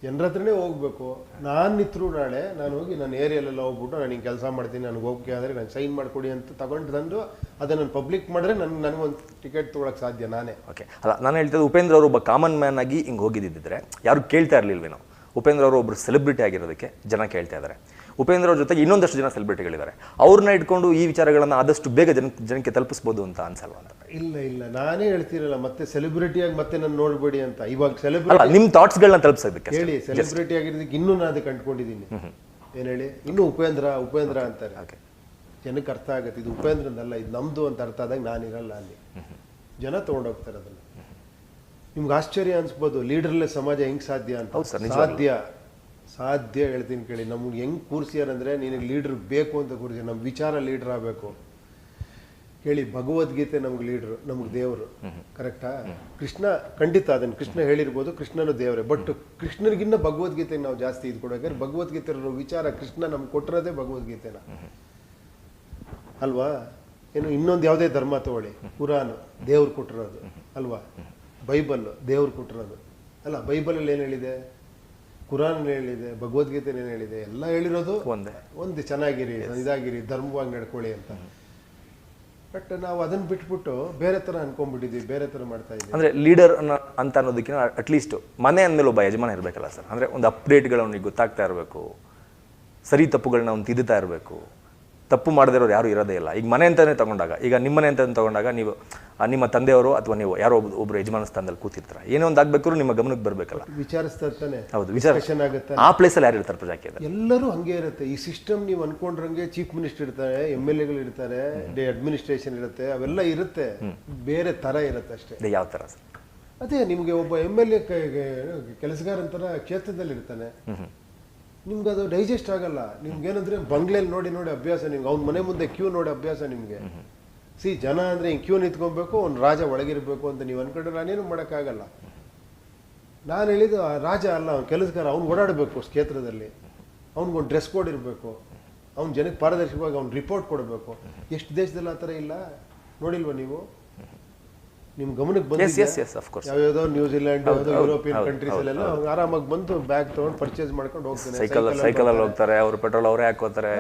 ಜನರ ಹತ್ರನೇ ಹೋಗ್ಬೇಕು. ನಾನು ನಿತ್ರು ನಾಳೆ ನಾನು ಹೋಗಿ ನನ್ನ ಏರಿಯಲ್ಲೆಲ್ಲ ಹೋಗ್ಬಿಟ್ಟು ನಾನು ಹಿಂಗೆ ಕೆಲಸ ಮಾಡ್ತೀನಿ ನನಗೆ ಹೋಗಿ ಆದರೆ ನಾನು ಸೈನ್ ಮಾಡಿಕೊಡಿ ಅಂತ ತಗೊಂಡು ತಂದು ಅದನ್ನು ಪಬ್ಲಿಕ್ ಮಾಡಿದ್ರೆ ನನ್ನ ನನಗೊಂದು ಟಿಕೆಟ್ ತೊಗೊಳಕ್ಕೆ ಸಾಧ್ಯ ನಾನೇ. ಓಕೆ ಅಲ್ಲ ನಾನು ಹೇಳ್ತಿದ್ದೆ ಉಪೇಂದ್ರ ಅವರು ಒಬ್ಬ ಕಾಮನ್ ಮ್ಯಾನ್ ಆಗಿ ಹಿಂಗೆ ಹೋಗಿದ್ದಿದ್ರೆ ಯಾರು ಕೇಳ್ತಾ ಇರಲಿಲ್ವೇನೋ? ಉಪೇಂದ್ರ ಅವರು ಒಬ್ಬರು ಸೆಲೆಬ್ರಿಟಿ ಆಗಿರೋದಕ್ಕೆ ಜನ ಕೇಳ್ತಾ ಇದ್ದಾರೆ ಉಪೇಂದ್ರ ಅವ್ರ ಜೊತೆಗೆ ಇನ್ನೊಂದಷ್ಟು ಜನ ಸೆಲೆಬ್ರಿಟಿಗಳಿದ್ದಾರೆ ಅವ್ರನ್ನ ಇಟ್ಕೊಂಡು ಈ ವಿಚಾರಗಳನ್ನು ಆದಷ್ಟು ಬೇಗ ಜನ ಜನಕ್ಕೆ ತಲುಪಿಸ್ಬೋದು ಅಂತ ಅನ್ಸಲ್ವಾ ಅಂತ? ಇಲ್ಲ ಇಲ್ಲ. ನಾನೇ ಹೇಳ್ತಿರಲ್ಲ ಮತ್ತೆ ಸೆಲೆಬ್ರಿಟಿಯಾಗಿ ಮತ್ತೆ ನಾನು ನೋಡ್ಬೇಡಿ ಅಂತ. ಇವಾಗ ಸೆಲೆಬ್ರಿಟಿ ನಿಮ್ಮ ಥಾಟ್ಸ್ಗಳನ್ನ ತಲುಪಿಸೋದಕ್ಕೆ ಹೇಳಿ ಸೆಲೆಬ್ರಿಟಿ ಆಗಿರೋದಕ್ಕೆ ಇನ್ನೂ ನಾನು ಅದಕ್ಕೆ ಕಂಡುಕೊಂಡಿದ್ದೀನಿ. ಏನು ಹೇಳಿ? ಇನ್ನೂ ಉಪೇಂದ್ರ ಉಪೇಂದ್ರ ಅಂತಾರೆ. ಓಕೆ ಜನಕ್ಕೆ ಅರ್ಥ ಆಗುತ್ತೆ. ಇದು ಉಪೇಂದ್ರನಲ್ಲ ಇದು ನಮ್ದು ಅಂತ ಅರ್ಥ ಆದಾಗ ನಾನಿರಲ್ಲ ಅಲ್ಲಿ. ಜನ ತೊಗೊಂಡೋಗ್ತಾರೆ ಅದನ್ನ. ನಿಮ್ಗೆ ಆಶ್ಚರ್ಯ ಅನ್ಸ್ಬೋದು ಲೀಡರ್ಲೆ ಸಮಾಜ ಹೆಂಗ್ ಸಾಧ್ಯ ಅಂತ. ಹೌದು ಸಾಧ್ಯ ಸಾಧ್ಯ ಹೇಳ್ತೀನಿ ಕೇಳಿ. ನಮ್ಗೆ ಹೆಂಗ್ ಕೂರ್ಸಿಯಾರಂದ್ರೆ ನಿನಗೆ ಲೀಡರ್ ಬೇಕು ಅಂತ ಕೂರಿಸಿ ನಮ್ಮ ವಿಚಾರ ಲೀಡರ್ ಆಗಬೇಕು. ಕೇಳಿ ಭಗವದ್ಗೀತೆ ನಮ್ಗೆ ಲೀಡರ್ ನಮ್ಗೆ ದೇವರು. ಕರೆಕ್ಟಾ? ಕೃಷ್ಣ ಖಂಡಿತ ಅದನ್ನು ಕೃಷ್ಣ ಹೇಳಿರ್ಬೋದು ಕೃಷ್ಣನು ದೇವರೇ. ಬಟ್ ಕೃಷ್ಣನಿಗಿನ್ನ ಭಗವದ್ಗೀತೆ ನಾವು ಜಾಸ್ತಿ ಇದು ಕೊಡೋಕೆ ಭಗವದ್ಗೀತೆ ಇರೋ ವಿಚಾರ ಕೃಷ್ಣ ನಮ್ಗೆ ಕೊಟ್ಟಿರೋದೇ ಭಗವದ್ಗೀತೆನ. ಅಲ್ವಾ? ಏನು ಇನ್ನೊಂದು ಯಾವುದೇ ಧರ್ಮ ತಗೊಳ್ಳಿ. ಕುರಾನ್ ದೇವ್ರು ಕೊಟ್ಟಿರೋದು ಅಲ್ವಾ? ಬೈಬಲ್ ದೇವ್ರು ಕೊಟ್ಟಿರೋದು. ಅಲ್ಲ ಬೈಬಲಲ್ಲಿ ಏನು ಹೇಳಿದೆ? ಕುರಾನ್ ಹೇಳಿದೆ? ಭಗವದ್ಗೀತೆ ಏನು ಹೇಳಿದೆ? ಎಲ್ಲ ಹೇಳಿರೋದು ಒಂದೇ. ಒಂದು ಚೆನ್ನಾಗಿರಿ ಇದಾಗಿರಿ ಧರ್ಮವಾಗಿ ನಡ್ಕೊಳ್ಳಿ ಅಂತ. ಬಟ್ ನಾವು ಅದನ್ನ ಬಿಟ್ಬಿಟ್ಟು ಬೇರೆ ಥರ ಅನ್ಕೊಂಡ್ಬಿಟ್ಟಿದ್ವಿ ಬೇರೆ ಥರ ಮಾಡ್ತಾ ಇದ್ದೀವಿ ಅಂದರೆ ಲೀಡರ್ ಅಂತ ಅನ್ನೋದಕ್ಕಿಂತ ಅಟ್ಲೀಸ್ಟ್ ಮನೆ ಅಂದಮೇಲೆ ಒಬ್ಬ ಯಜಮಾನ ಇರಬೇಕಲ್ಲ ಸರ್? ಅಂದರೆ ಒಂದು ಅಪ್ಡೇಟ್ಗಳು ಅವ್ನಿಗೆ ಗೊತ್ತಾಗ್ತಾ ಇರಬೇಕು. ಸರಿ ತಪ್ಪುಗಳನ್ನ ಅವ್ನು ತಿದ್ದುತ್ತಾ ಇರಬೇಕು. ತಪ್ಪು ಮಾಡದಿರೋರು ಯಾರು ಇರೋದೇ ಇಲ್ಲ. ಈಗ ಮನೆ ಅಂತಲೇ ತಗೊಂಡಾಗ ಈಗ ನಿಮ್ಮ ಮನೆ ಅಂತ ತಗೊಂಡಾಗ ನೀವು ನಿಮ್ಮ ತಂದೆಯವರು ಅಥವಾ ನೀವು ಯಾರೋ ಒಬ್ಬ ಒಬ್ಬರು ಯಜಮಾನ ಸ್ಥಾನದಲ್ಲಿ ಕೂತಿರ್ತಾರೆ. ಏನೋ ಒಂದು ಆಗ್ಬೇಕಾದ್ರೂ ನಿಮ್ಮ ಗಮನಕ್ಕೆ ಬರಬೇಕಲ್ಲ. ವಿಚಾರಿಸ್ತಾ ತಾನೆ ಹೌದು ವಿಚಾರ ಆಗುತ್ತೆ? ಆ ಪ್ಲೇಸಲ್ಲಿ ಯಾರು ಇರ್ತಾರೆ ಪ್ರಜಾಕ್ಕೆ ಎಲ್ಲರೂ ಹಂಗೆ ಇರುತ್ತೆ. ಈ ಸಿಸ್ಟಮ್ ನೀವು ಅನ್ಕೊಂಡ್ರಂಗೆ ಚೀಫ್ ಮಿನಿಸ್ಟರ್ ಇರ್ತಾರೆ ಎಂ ಎಲ್ ಎಗಳು ಇರ್ತಾರೆ ಡೇ ಅಡ್ಮಿನಿಸ್ಟ್ರೇಷನ್ ಇರುತ್ತೆ ಅವೆಲ್ಲ ಇರುತ್ತೆ. ಬೇರೆ ತರ ಇರುತ್ತೆ ಅಷ್ಟೇ. ಯಾವ ಥರ ಸರ್? ಅದೇ ನಿಮಗೆ ಒಬ್ಬ ಎಂ ಎಲ್ ಎ ಕೆಲಸಗಾರ ಅಂತರ ಕ್ಷೇತ್ರದಲ್ಲಿ ಇರ್ತಾನೆ ನಿಮ್ಗೆ ಅದು ಡೈಜೆಸ್ಟ್ ಆಗಲ್ಲ. ನಿಮ್ಗೆ ಏನಂದ್ರೆ ಬಂಗ್ಲೆಯಲ್ಲಿ ನೋಡಿ ನೋಡಿ ಅಭ್ಯಾಸ ನಿಮ್ಗೆ. ಅವ್ನ ಮನೆ ಮುಂದೆ ಕ್ಯೂ ನೋಡಿ ಅಭ್ಯಾಸ ನಿಮಗೆ. ಸಿ, ಜನ ಅಂದ್ರೆ ಹಿಂಗೆ ಕ್ಯೂ ನಿಂತ್ಕೊಬೇಕು ಅವ್ನು ರಾಜ ಒಳಗಿರಬೇಕು ಅಂತ ನೀವು ಅನ್ಕೊಂಡ್ರೆ ನಾನೇನು ಮಾಡೋಕ್ಕಾಗಲ್ಲ. ನಾನು ಹೇಳಿದ್ದು, ಆ ರಾಜ ಅಲ್ಲ, ಅವ್ನು ಕೆಲಸಗಾರ, ಅವ್ನು ಓಡಾಡಬೇಕು ಕ್ಷೇತ್ರದಲ್ಲಿ. ಅವ್ನಿಗೊಂದು ಡ್ರೆಸ್ ಕೋಡ್ ಇರಬೇಕು. ಅವ್ನ ಜನಕ್ಕೆ ಪಾರದರ್ಶಕವಾಗಿ ಅವ್ನು ರಿಪೋರ್ಟ್ ಕೊಡಬೇಕು. ಎಷ್ಟು ದೇಶದಲ್ಲಿ ಆ ಥರ ಇಲ್ಲ? ನೋಡಿಲ್ವ ನೀವು? ನಿಮ್ಮ ಗಮನಕ್ಕೆ ಬಂದಿದೆ yes yes of course New Zealand European countries ಎಲ್ಲ ಅಲ್ಲೆಲ್ಲ ಆರಾಮಾಗಿ ಬಂದು ಬ್ಯಾಗ್ ತಗೊಂಡು ಪರ್ಚೇಸ್ ಮಾಡ್ಕೊಂಡು ಹೋಗ್ತಾರೆ ಸೈಕಲ್ ಸೈಕಲಲ್ಲಿ ಹೋಗ್ತಾರೆ. ಅವರು ಪೆಟ್ರೋಲ್ ಅವರೇ ಹಾಕೋತಾರೆ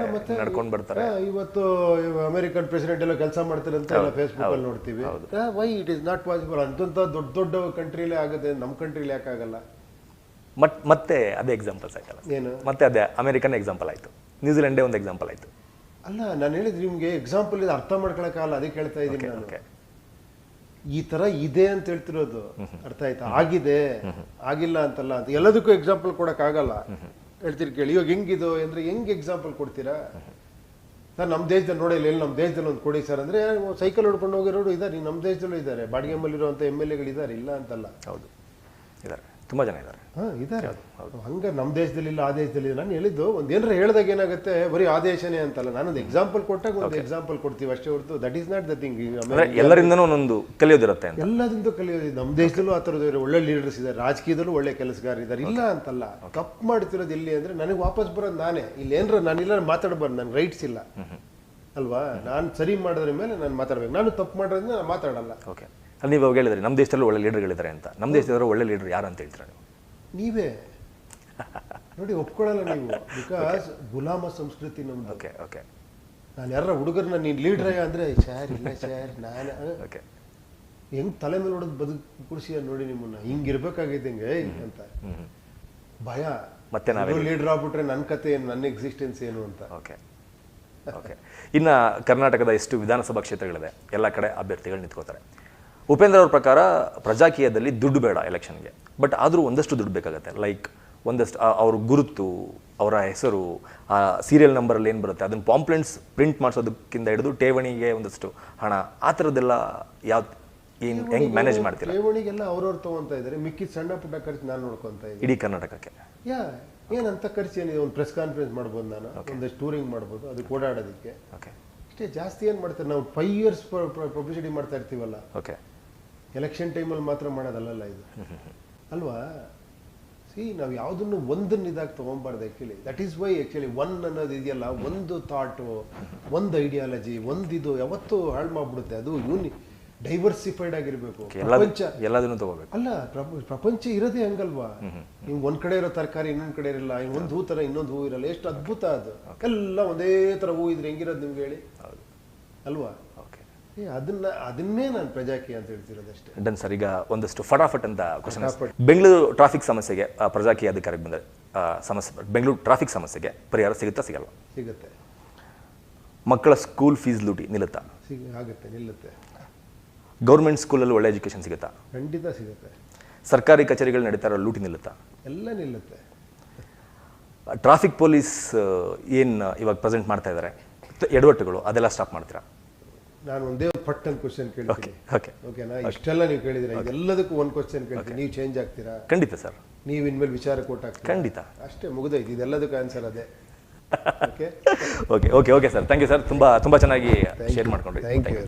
ನಡ್ಕೊಂಡು ಬರ್ತಾರೆ. ಇವತ್ತು ಅಮೆರಿಕನ್ ಪ್ರೆಸಿಡೆಂಟ್ ಎಲ್ಲ ಕೆಲಸ ಮಾಡ್ತಾರೆ ಅಂತ ಎಲ್ಲ ಫೇಸ್ಬುಕ್ ಅಲ್ಲಿ ನೋಡ್ತೀವಿ. Why it is not possible ಅಂತಂತ ದೊಡ್ಡ ದೊಡ್ಡ ಕಂಟ್ರಿಲೇ ಆಗುತ್ತೆ ನಮ್ಮ ಕಂಟ್ರಿಲಿ ಯಾಕಾಗಲ್ಲ ಮತ್ ಮತ್ತೆ ಅದೇ ಎಕ್ಸಾಂಪಲ್ ಸೈಕಲ್ ಏನು? ಮತ್ತೆ ಅದೇ ಅಮೆರಿಕನ್ ಎಕ್ಸಾಂಪಲ್ ಆಯಿತು. ನ್ಯೂಜಿಲೆಂಡೇ ಒಂದು ಎಕ್ಸಾಂಪಲ್ ಆಯಿತು. ಅಲ್ಲ ನಾನು ಹೇಳಿದ್ರೆ ನಿಮಗೆ ಎಕ್ಸಾಂಪಲ್ ಇದು ಅರ್ಥ ಮಾಡ್ಕೊಳಕ್ಕಾಗಲ್ಲ ಅದಕ್ಕೆ ಹೇಳ್ತಾ ಇದ್ದೀನಿ ನಾನು. ಈ ತರ ಇದೆ ಅಂತ ಹೇಳ್ತಿರೋದು ಅರ್ಥ ಆಯ್ತಾ? ಆಗಿದೆ. ಆಗಿಲ್ಲ ಅಂತಲ್ಲ. ಅಂತ ಎಲ್ಲದಕ್ಕೂ ಎಕ್ಸಾಂಪಲ್ ಕೊಡಕ್ ಆಗಲ್ಲ ಹೇಳ್ತೀರಿ ಕೇಳಿ. ಇವಾಗ ಹೆಂಗಿದು ಅಂದ್ರೆ ಹೆಂಗ್ ಎಕ್ಸಾಂಪಲ್ ಕೊಡ್ತೀರಾ? ಸರ್ ನಮ್ಮ ದೇಶದಲ್ಲಿ ನೋಡಿಲ್ಲ ಇಲ್ಲಿ ನಮ್ಮ ದೇಶದಲ್ಲಿ ಒಂದು ಕೊಡಿ ಸರ್ ಅಂದ್ರೆ ಸೈಕಲ್ ಹೊಡ್ಕೊಂಡು ಹೋಗಿರೋರು ಇದ್ದಾರೆ ನಮ್ಮ ದೇಶದಲ್ಲೂ ಇದ್ದಾರೆ. ಬಾಡಿಗೆ ಮಲ್ಲಿರುವಂತ ಎಂ ಎಲ್ ಎಗಳಿದ್ದಾರೆ ಇಲ್ಲ ಅಂತಲ್ಲ. ಹೌದು. ಇದ್ದಾರೆ ತುಂಬ ಜನ ಇದ್ದಾರೆ. ಹಾ ಇದ್ದಾರೆ. ಹಂಗೆ ನಮ್ಮ ದೇಶದಲ್ಲಿ ಇಲ್ಲ ಆ ದೇಶದಲ್ಲಿ. ನಾನು ಹೇಳಿದ್ದು ಒಂದು ಏನಾರ ಹೇಳಿದಾಗ ಏನಾಗುತ್ತೆ ಬರೀ ಆದೇಶನೇ ಅಂತಲ್ಲ. ನಾನೊಂದು ಎಕ್ಸಾಂಪಲ್ ಕೊಟ್ಟಾಗ ಒಂದು ಎಕ್ಸಾಂಪಲ್ ಕೊಡ್ತೀವಿ ಅಷ್ಟೇ ಹೊರತು. That is not the thing ಎಲ್ಲರಿಂದ ಎಲ್ಲರಿಂದನೂ ಒಂದೊಂದು ಕಲಿಯೋದಿರುತ್ತೆ ಎಲ್ಲದಿಂದ ಕಲಿಯೋದು ನಮ್ಮ ದೇಶದಲ್ಲೂ ಆ ಥರದ್ದು ಒಳ್ಳೆ ಲೀಡರ್ಸ್ ಇದ್ದಾರೆ. ರಾಜಕೀಯದಲ್ಲೂ ಒಳ್ಳೆ ಕೆಲಸಗಾರ ಇದ್ದಾರೆ. ಇಲ್ಲ ಅಂತಲ್ಲ. ತಪ್ಪು ಮಾಡ್ತಿರೋದು ಎಲ್ಲಿ ಅಂದ್ರೆ ನನಗೆ ವಾಪಸ್ ಬರೋದು ನಾನೇ. ಇಲ್ಲಿ ಏನರ ನಾನಿಲ್ಲ ಮಾತಾಡಬಾರ್ದು. ನನಗೆ ರೈಟ್ಸ್ ಇಲ್ಲ. ಅಲ್ವಾ? ನಾನು ಸರಿ ಮಾಡೋದ್ರ ಮೇಲೆ ನಾನು ಮಾತಾಡ್ಬೇಕು. ನಾನು ತಪ್ಪು ಮಾಡೋದ್ರಿಂದ ನಾನು ಮಾತಾಡಲ್ಲ. ಓಕೆ ಅಲ್ಲಿ ನೀವು ಹೇಳಿದ್ರಿ ನಮ್ಮ ದೇಶದಲ್ಲೂ ಒಳ್ಳೆ ಲೀಡರ್ಗಳಿದ್ದಾರೆ ಅಂತ. ನಮ್ಮ ದೇಶದವರು ಒಳ್ಳೆ ಲೀಡರ್ ಯಾರು ಅಂತ ಹೇಳ್ತೀರಾ ನೀವು? ನೀವೇ. ನೋಡಿ ಒಪ್ಕೊಳ್ಳಲ್ಲ ನೀವು. ಬಿಕಾಸ್ ಗುಲಾಮ ಸಂಸ್ಕೃತಿ ನಮ್ದು. ಓಕೆ ಓಕೆ ನಾನು ಯಾರ ಹುಡುಗರನ್ನ ನೀನ್ ಲೀಡರ್ ಅಂದ್ರೆ ಸರ್ ಇಲ್ಲ ಸರ್ ನಾನು ಓಕೆ ಹೆಂಗ್ ತಲೆ ಮೇಲೆ ಹೊಡೆದು ಬದುಕು ಕುಡಿಸಿಯ ನೋಡಿ ನಿಮ್ಮನ್ನ. ಹಿಂಗಿರ್ಬೇಕಾಗೈತೆ ಹಿಂಗೆ ಅಂತ. ಭಯ. ಮತ್ತೆ ನಾವು ಲೀಡರ್ ಆಗ್ಬಿಟ್ರೆ ನನ್ನ ಕತೆ ಏನು ನನ್ನ ಎಕ್ಸಿಸ್ಟೆನ್ಸ್ ಏನು ಅಂತ. ಓಕೆ ಓಕೆ ಇನ್ನು ಕರ್ನಾಟಕದ ಎಷ್ಟು ವಿಧಾನಸಭಾ ಕ್ಷೇತ್ರಗಳಿದೆ ಎಲ್ಲ ಕಡೆ ಅಭ್ಯರ್ಥಿಗಳು ನಿಂತ್ಕೋತಾರೆ. ಉಪೇಂದ್ರ ಅವ್ರ ಪ್ರಕಾರ ಪ್ರಜಾಕೀಯದಲ್ಲಿ ದುಡ್ಡು ಬೇಡ ಎಲೆಕ್ಷನ್ಗೆ. ಬಟ್ ಆದರೂ ಒಂದಷ್ಟು ದುಡ್ಡು ಬೇಕಾಗತ್ತೆ. ಲೈಕ್ ಒಂದಷ್ಟು ಅವ್ರ ಗುರುತು ಅವರ ಹೆಸರು ಆ ಸೀರಿಯಲ್ ನಂಬರಲ್ಲಿ ಏನು ಬರುತ್ತೆ? ಅದನ್ನು ಪಾಂಪ್ಲೆಂಟ್ಸ್ ಪ್ರಿಂಟ್ ಮಾಡಿಸೋದಕ್ಕಿಂತ ಹಿಡಿದು ಠೇವಣಿಗೆ ಒಂದಷ್ಟು ಹಣ. ಆ ಥರದ್ದೆಲ್ಲ ಯಾವ ಏನು ಹೆಂಗ್ ಮ್ಯಾನೇಜ್ ಮಾಡ್ತೀರಾ? ಠೇವಣಿಗೆಲ್ಲ ಅವ್ರವ್ರು ತೊಗೊತಾ ಇದ್ದಾರೆ ಮಿಕ್ಕಿದ ಸಣ್ಣ ಪುಟ್ಟ ಖರ್ಚು ನಾನು ನೋಡ್ಕೊತಾ ಇದ್ದೀನಿ. ಇಡೀ ಕರ್ನಾಟಕಕ್ಕೆ? ಯಾ ಏನಂತ ಖರ್ಚು ಏನಿದೆ? ಒಂದು ಪ್ರೆಸ್ ಕಾನ್ಫರೆನ್ಸ್ ಮಾಡ್ಬೋದು ನಾನು. ಒಂದಷ್ಟು ಟೂರಿಂಗ್ ಮಾಡ್ಬೋದು ಅದಕ್ಕೆ ಓಡಾಡೋದಕ್ಕೆ. ಓಕೆ ಅಷ್ಟೇ ಜಾಸ್ತಿ ಏನು ಮಾಡ್ತಾರೆ? ನಾವು ಫೈವ್ ಇಯರ್ಸ್ ಪಬ್ಲಿಸಿಟಿ ಮಾಡ್ತಾ ಇರ್ತೀವಲ್ಲ. ಓಕೆ ಎಲೆಕ್ಷನ್ ಟೈಮಲ್ಲಿ ಮಾತ್ರ ಮಾಡೋದಲ್ಲಲ್ಲ ಇದು? ಅಲ್ವಾ? ಸಿ ನಾವು ಯಾವುದನ್ನು ಒಂದನ್ನು ಇದಾಗಿ ತೊಗೊಬಾರ್ದು actually that is why actually one ಅನ್ನೋದು ಇದೆಯಲ್ಲ ಒಂದು ಥಾಟು ಒಂದು ಐಡಿಯಾಲಜಿ ಒಂದಿದು ಯಾವತ್ತೂ ಹಾಳು ಮಾಡ್ಬಿಡುತ್ತೆ. ಅದು ಯೂನಿ ಡೈವರ್ಸಿಫೈಡ್ ಆಗಿರಬೇಕು. ಪ್ರಪಂಚ ಎಲ್ಲದನ್ನು ತಗೋಬೇಕು. ಅಲ್ಲ ಪ್ರಪ- ಪ್ರಪಂಚ ಇರೋದೇ ಹಂಗಲ್ವಾ? ನೀವು ಒಂದ್ ಕಡೆ ಇರೋ ತರಕಾರಿ ಇನ್ನೊಂದ್ ಕಡೆ ಇರಲ್ಲ ಒಂದು ಹೂ ತರ ಇನ್ನೊಂದು ಹೂ ಇರಲ್ಲ ಎಷ್ಟು ಅದ್ಭುತ ಅದು. ಎಲ್ಲ ಒಂದೇ ತರ ಹೂ ಇದ್ರೆ ಹೆಂಗಿರೋದು ನಿಮ್ಗೆ ಹೇಳಿ? ಅಲ್ವಾ? ಓಕೆ ಅದನ್ನ ಅದನ್ನೇ ನಾನು ಪ್ರಜಾಕೀಯ ಅಂತ ಹೇಳ್ತಿರೋದಷ್ಟೇ. ಡನ್ ಸರ್ ಈಗ ಒಂದಷ್ಟು ಫಟಾಫಟ್ ಅಂತ ಕ್ವಶನ್ ಬೆಂಗಳೂರು ಟ್ರಾಫಿಕ್ ಸಮಸ್ಯೆಗೆ ಪ್ರಜಾಕಿ ಪ್ರಜಾಕೀಯ ಅಧಿಕಾರಕ್ಕೆ ಬಂದರೆ ಸಮಸ್ಯೆ ಬೆಂಗಳೂರು ಟ್ರಾಫಿಕ್ ಸಮಸ್ಯೆಗೆ ಪರಿಹಾರ ಸಿಗುತ್ತಾ ಸಿಗಲ್ಲ? ಸಿಗುತ್ತೆ. ಮಕ್ಕಳ ಸ್ಕೂಲ್ ಫೀಸ್ ಲೂಟಿ ನಿಲ್ಲುತ್ತಾ? ಆಗುತ್ತೆ ನಿಲ್ಲುತ್ತೆ. ಗೌರ್ಮೆಂಟ್ ಸ್ಕೂಲಲ್ಲಿ ಒಳ್ಳೆ ಎಜುಕೇಷನ್ ಸಿಗುತ್ತಾ? ಖಂಡಿತ ಸಿಗುತ್ತೆ. ಸರ್ಕಾರಿ ಕಚೇರಿಗಳು ನಡೀತಾ ಇರೋ ಲೂಟಿ ನಿಲ್ಲುತ್ತಾ? ಎಲ್ಲ ನಿಲ್ಲುತ್ತೆ. ಟ್ರಾಫಿಕ್ ಪೊಲೀಸ್ ಏನು ಇವಾಗ ಪ್ರೆಸೆಂಟ್ ಮಾಡ್ತಾ ಇದ್ದಾರೆ ಎಡವಟ್ಟುಗಳು ಅದೆಲ್ಲ ಸ್ಟಾಪ್ ಮಾಡ್ತೀರಾ? ನಾನು ಒಂದೇ ಪಟ್ ಅಂತ ಕ್ವಶನ್ ಕೇಳ್ತೀನಿ. ಓಕೆ ಓಕೆನಾ ಇಷ್ಟೆಲ್ಲ ನೀವು ಕೇಳಿದ್ರೆ ಇದೆಲ್ಲದಕ್ಕೂ ಒಂದು ಕ್ವಶನ್ ಕೇಳ್ತೀನಿ. ನೀವು ಚೇಂಜ್ ಆಗ್ತೀರಾ? ಖಂಡಿತ ಸರ್. ನೀವು ಇನ್ಮೇಲೆ ವಿಚಾರ ಕೊಟ್ಟಾಗ್ತೀರಾ ಖಂಡಿತ. ಅಷ್ಟೇ ಮುಗಿದೋಯ್ತು. ಇದೆಲ್ಲದಕ್ಕೂ ಆನ್ಸರ್ ಅದೇ. Okay okay okay okay sir thank you sir ತುಂಬ ತುಂಬ ಚೆನ್ನಾಗಿ ಶೇರ್ ಮಾಡ್ಕೊಂಡ್ರಿ. Thank you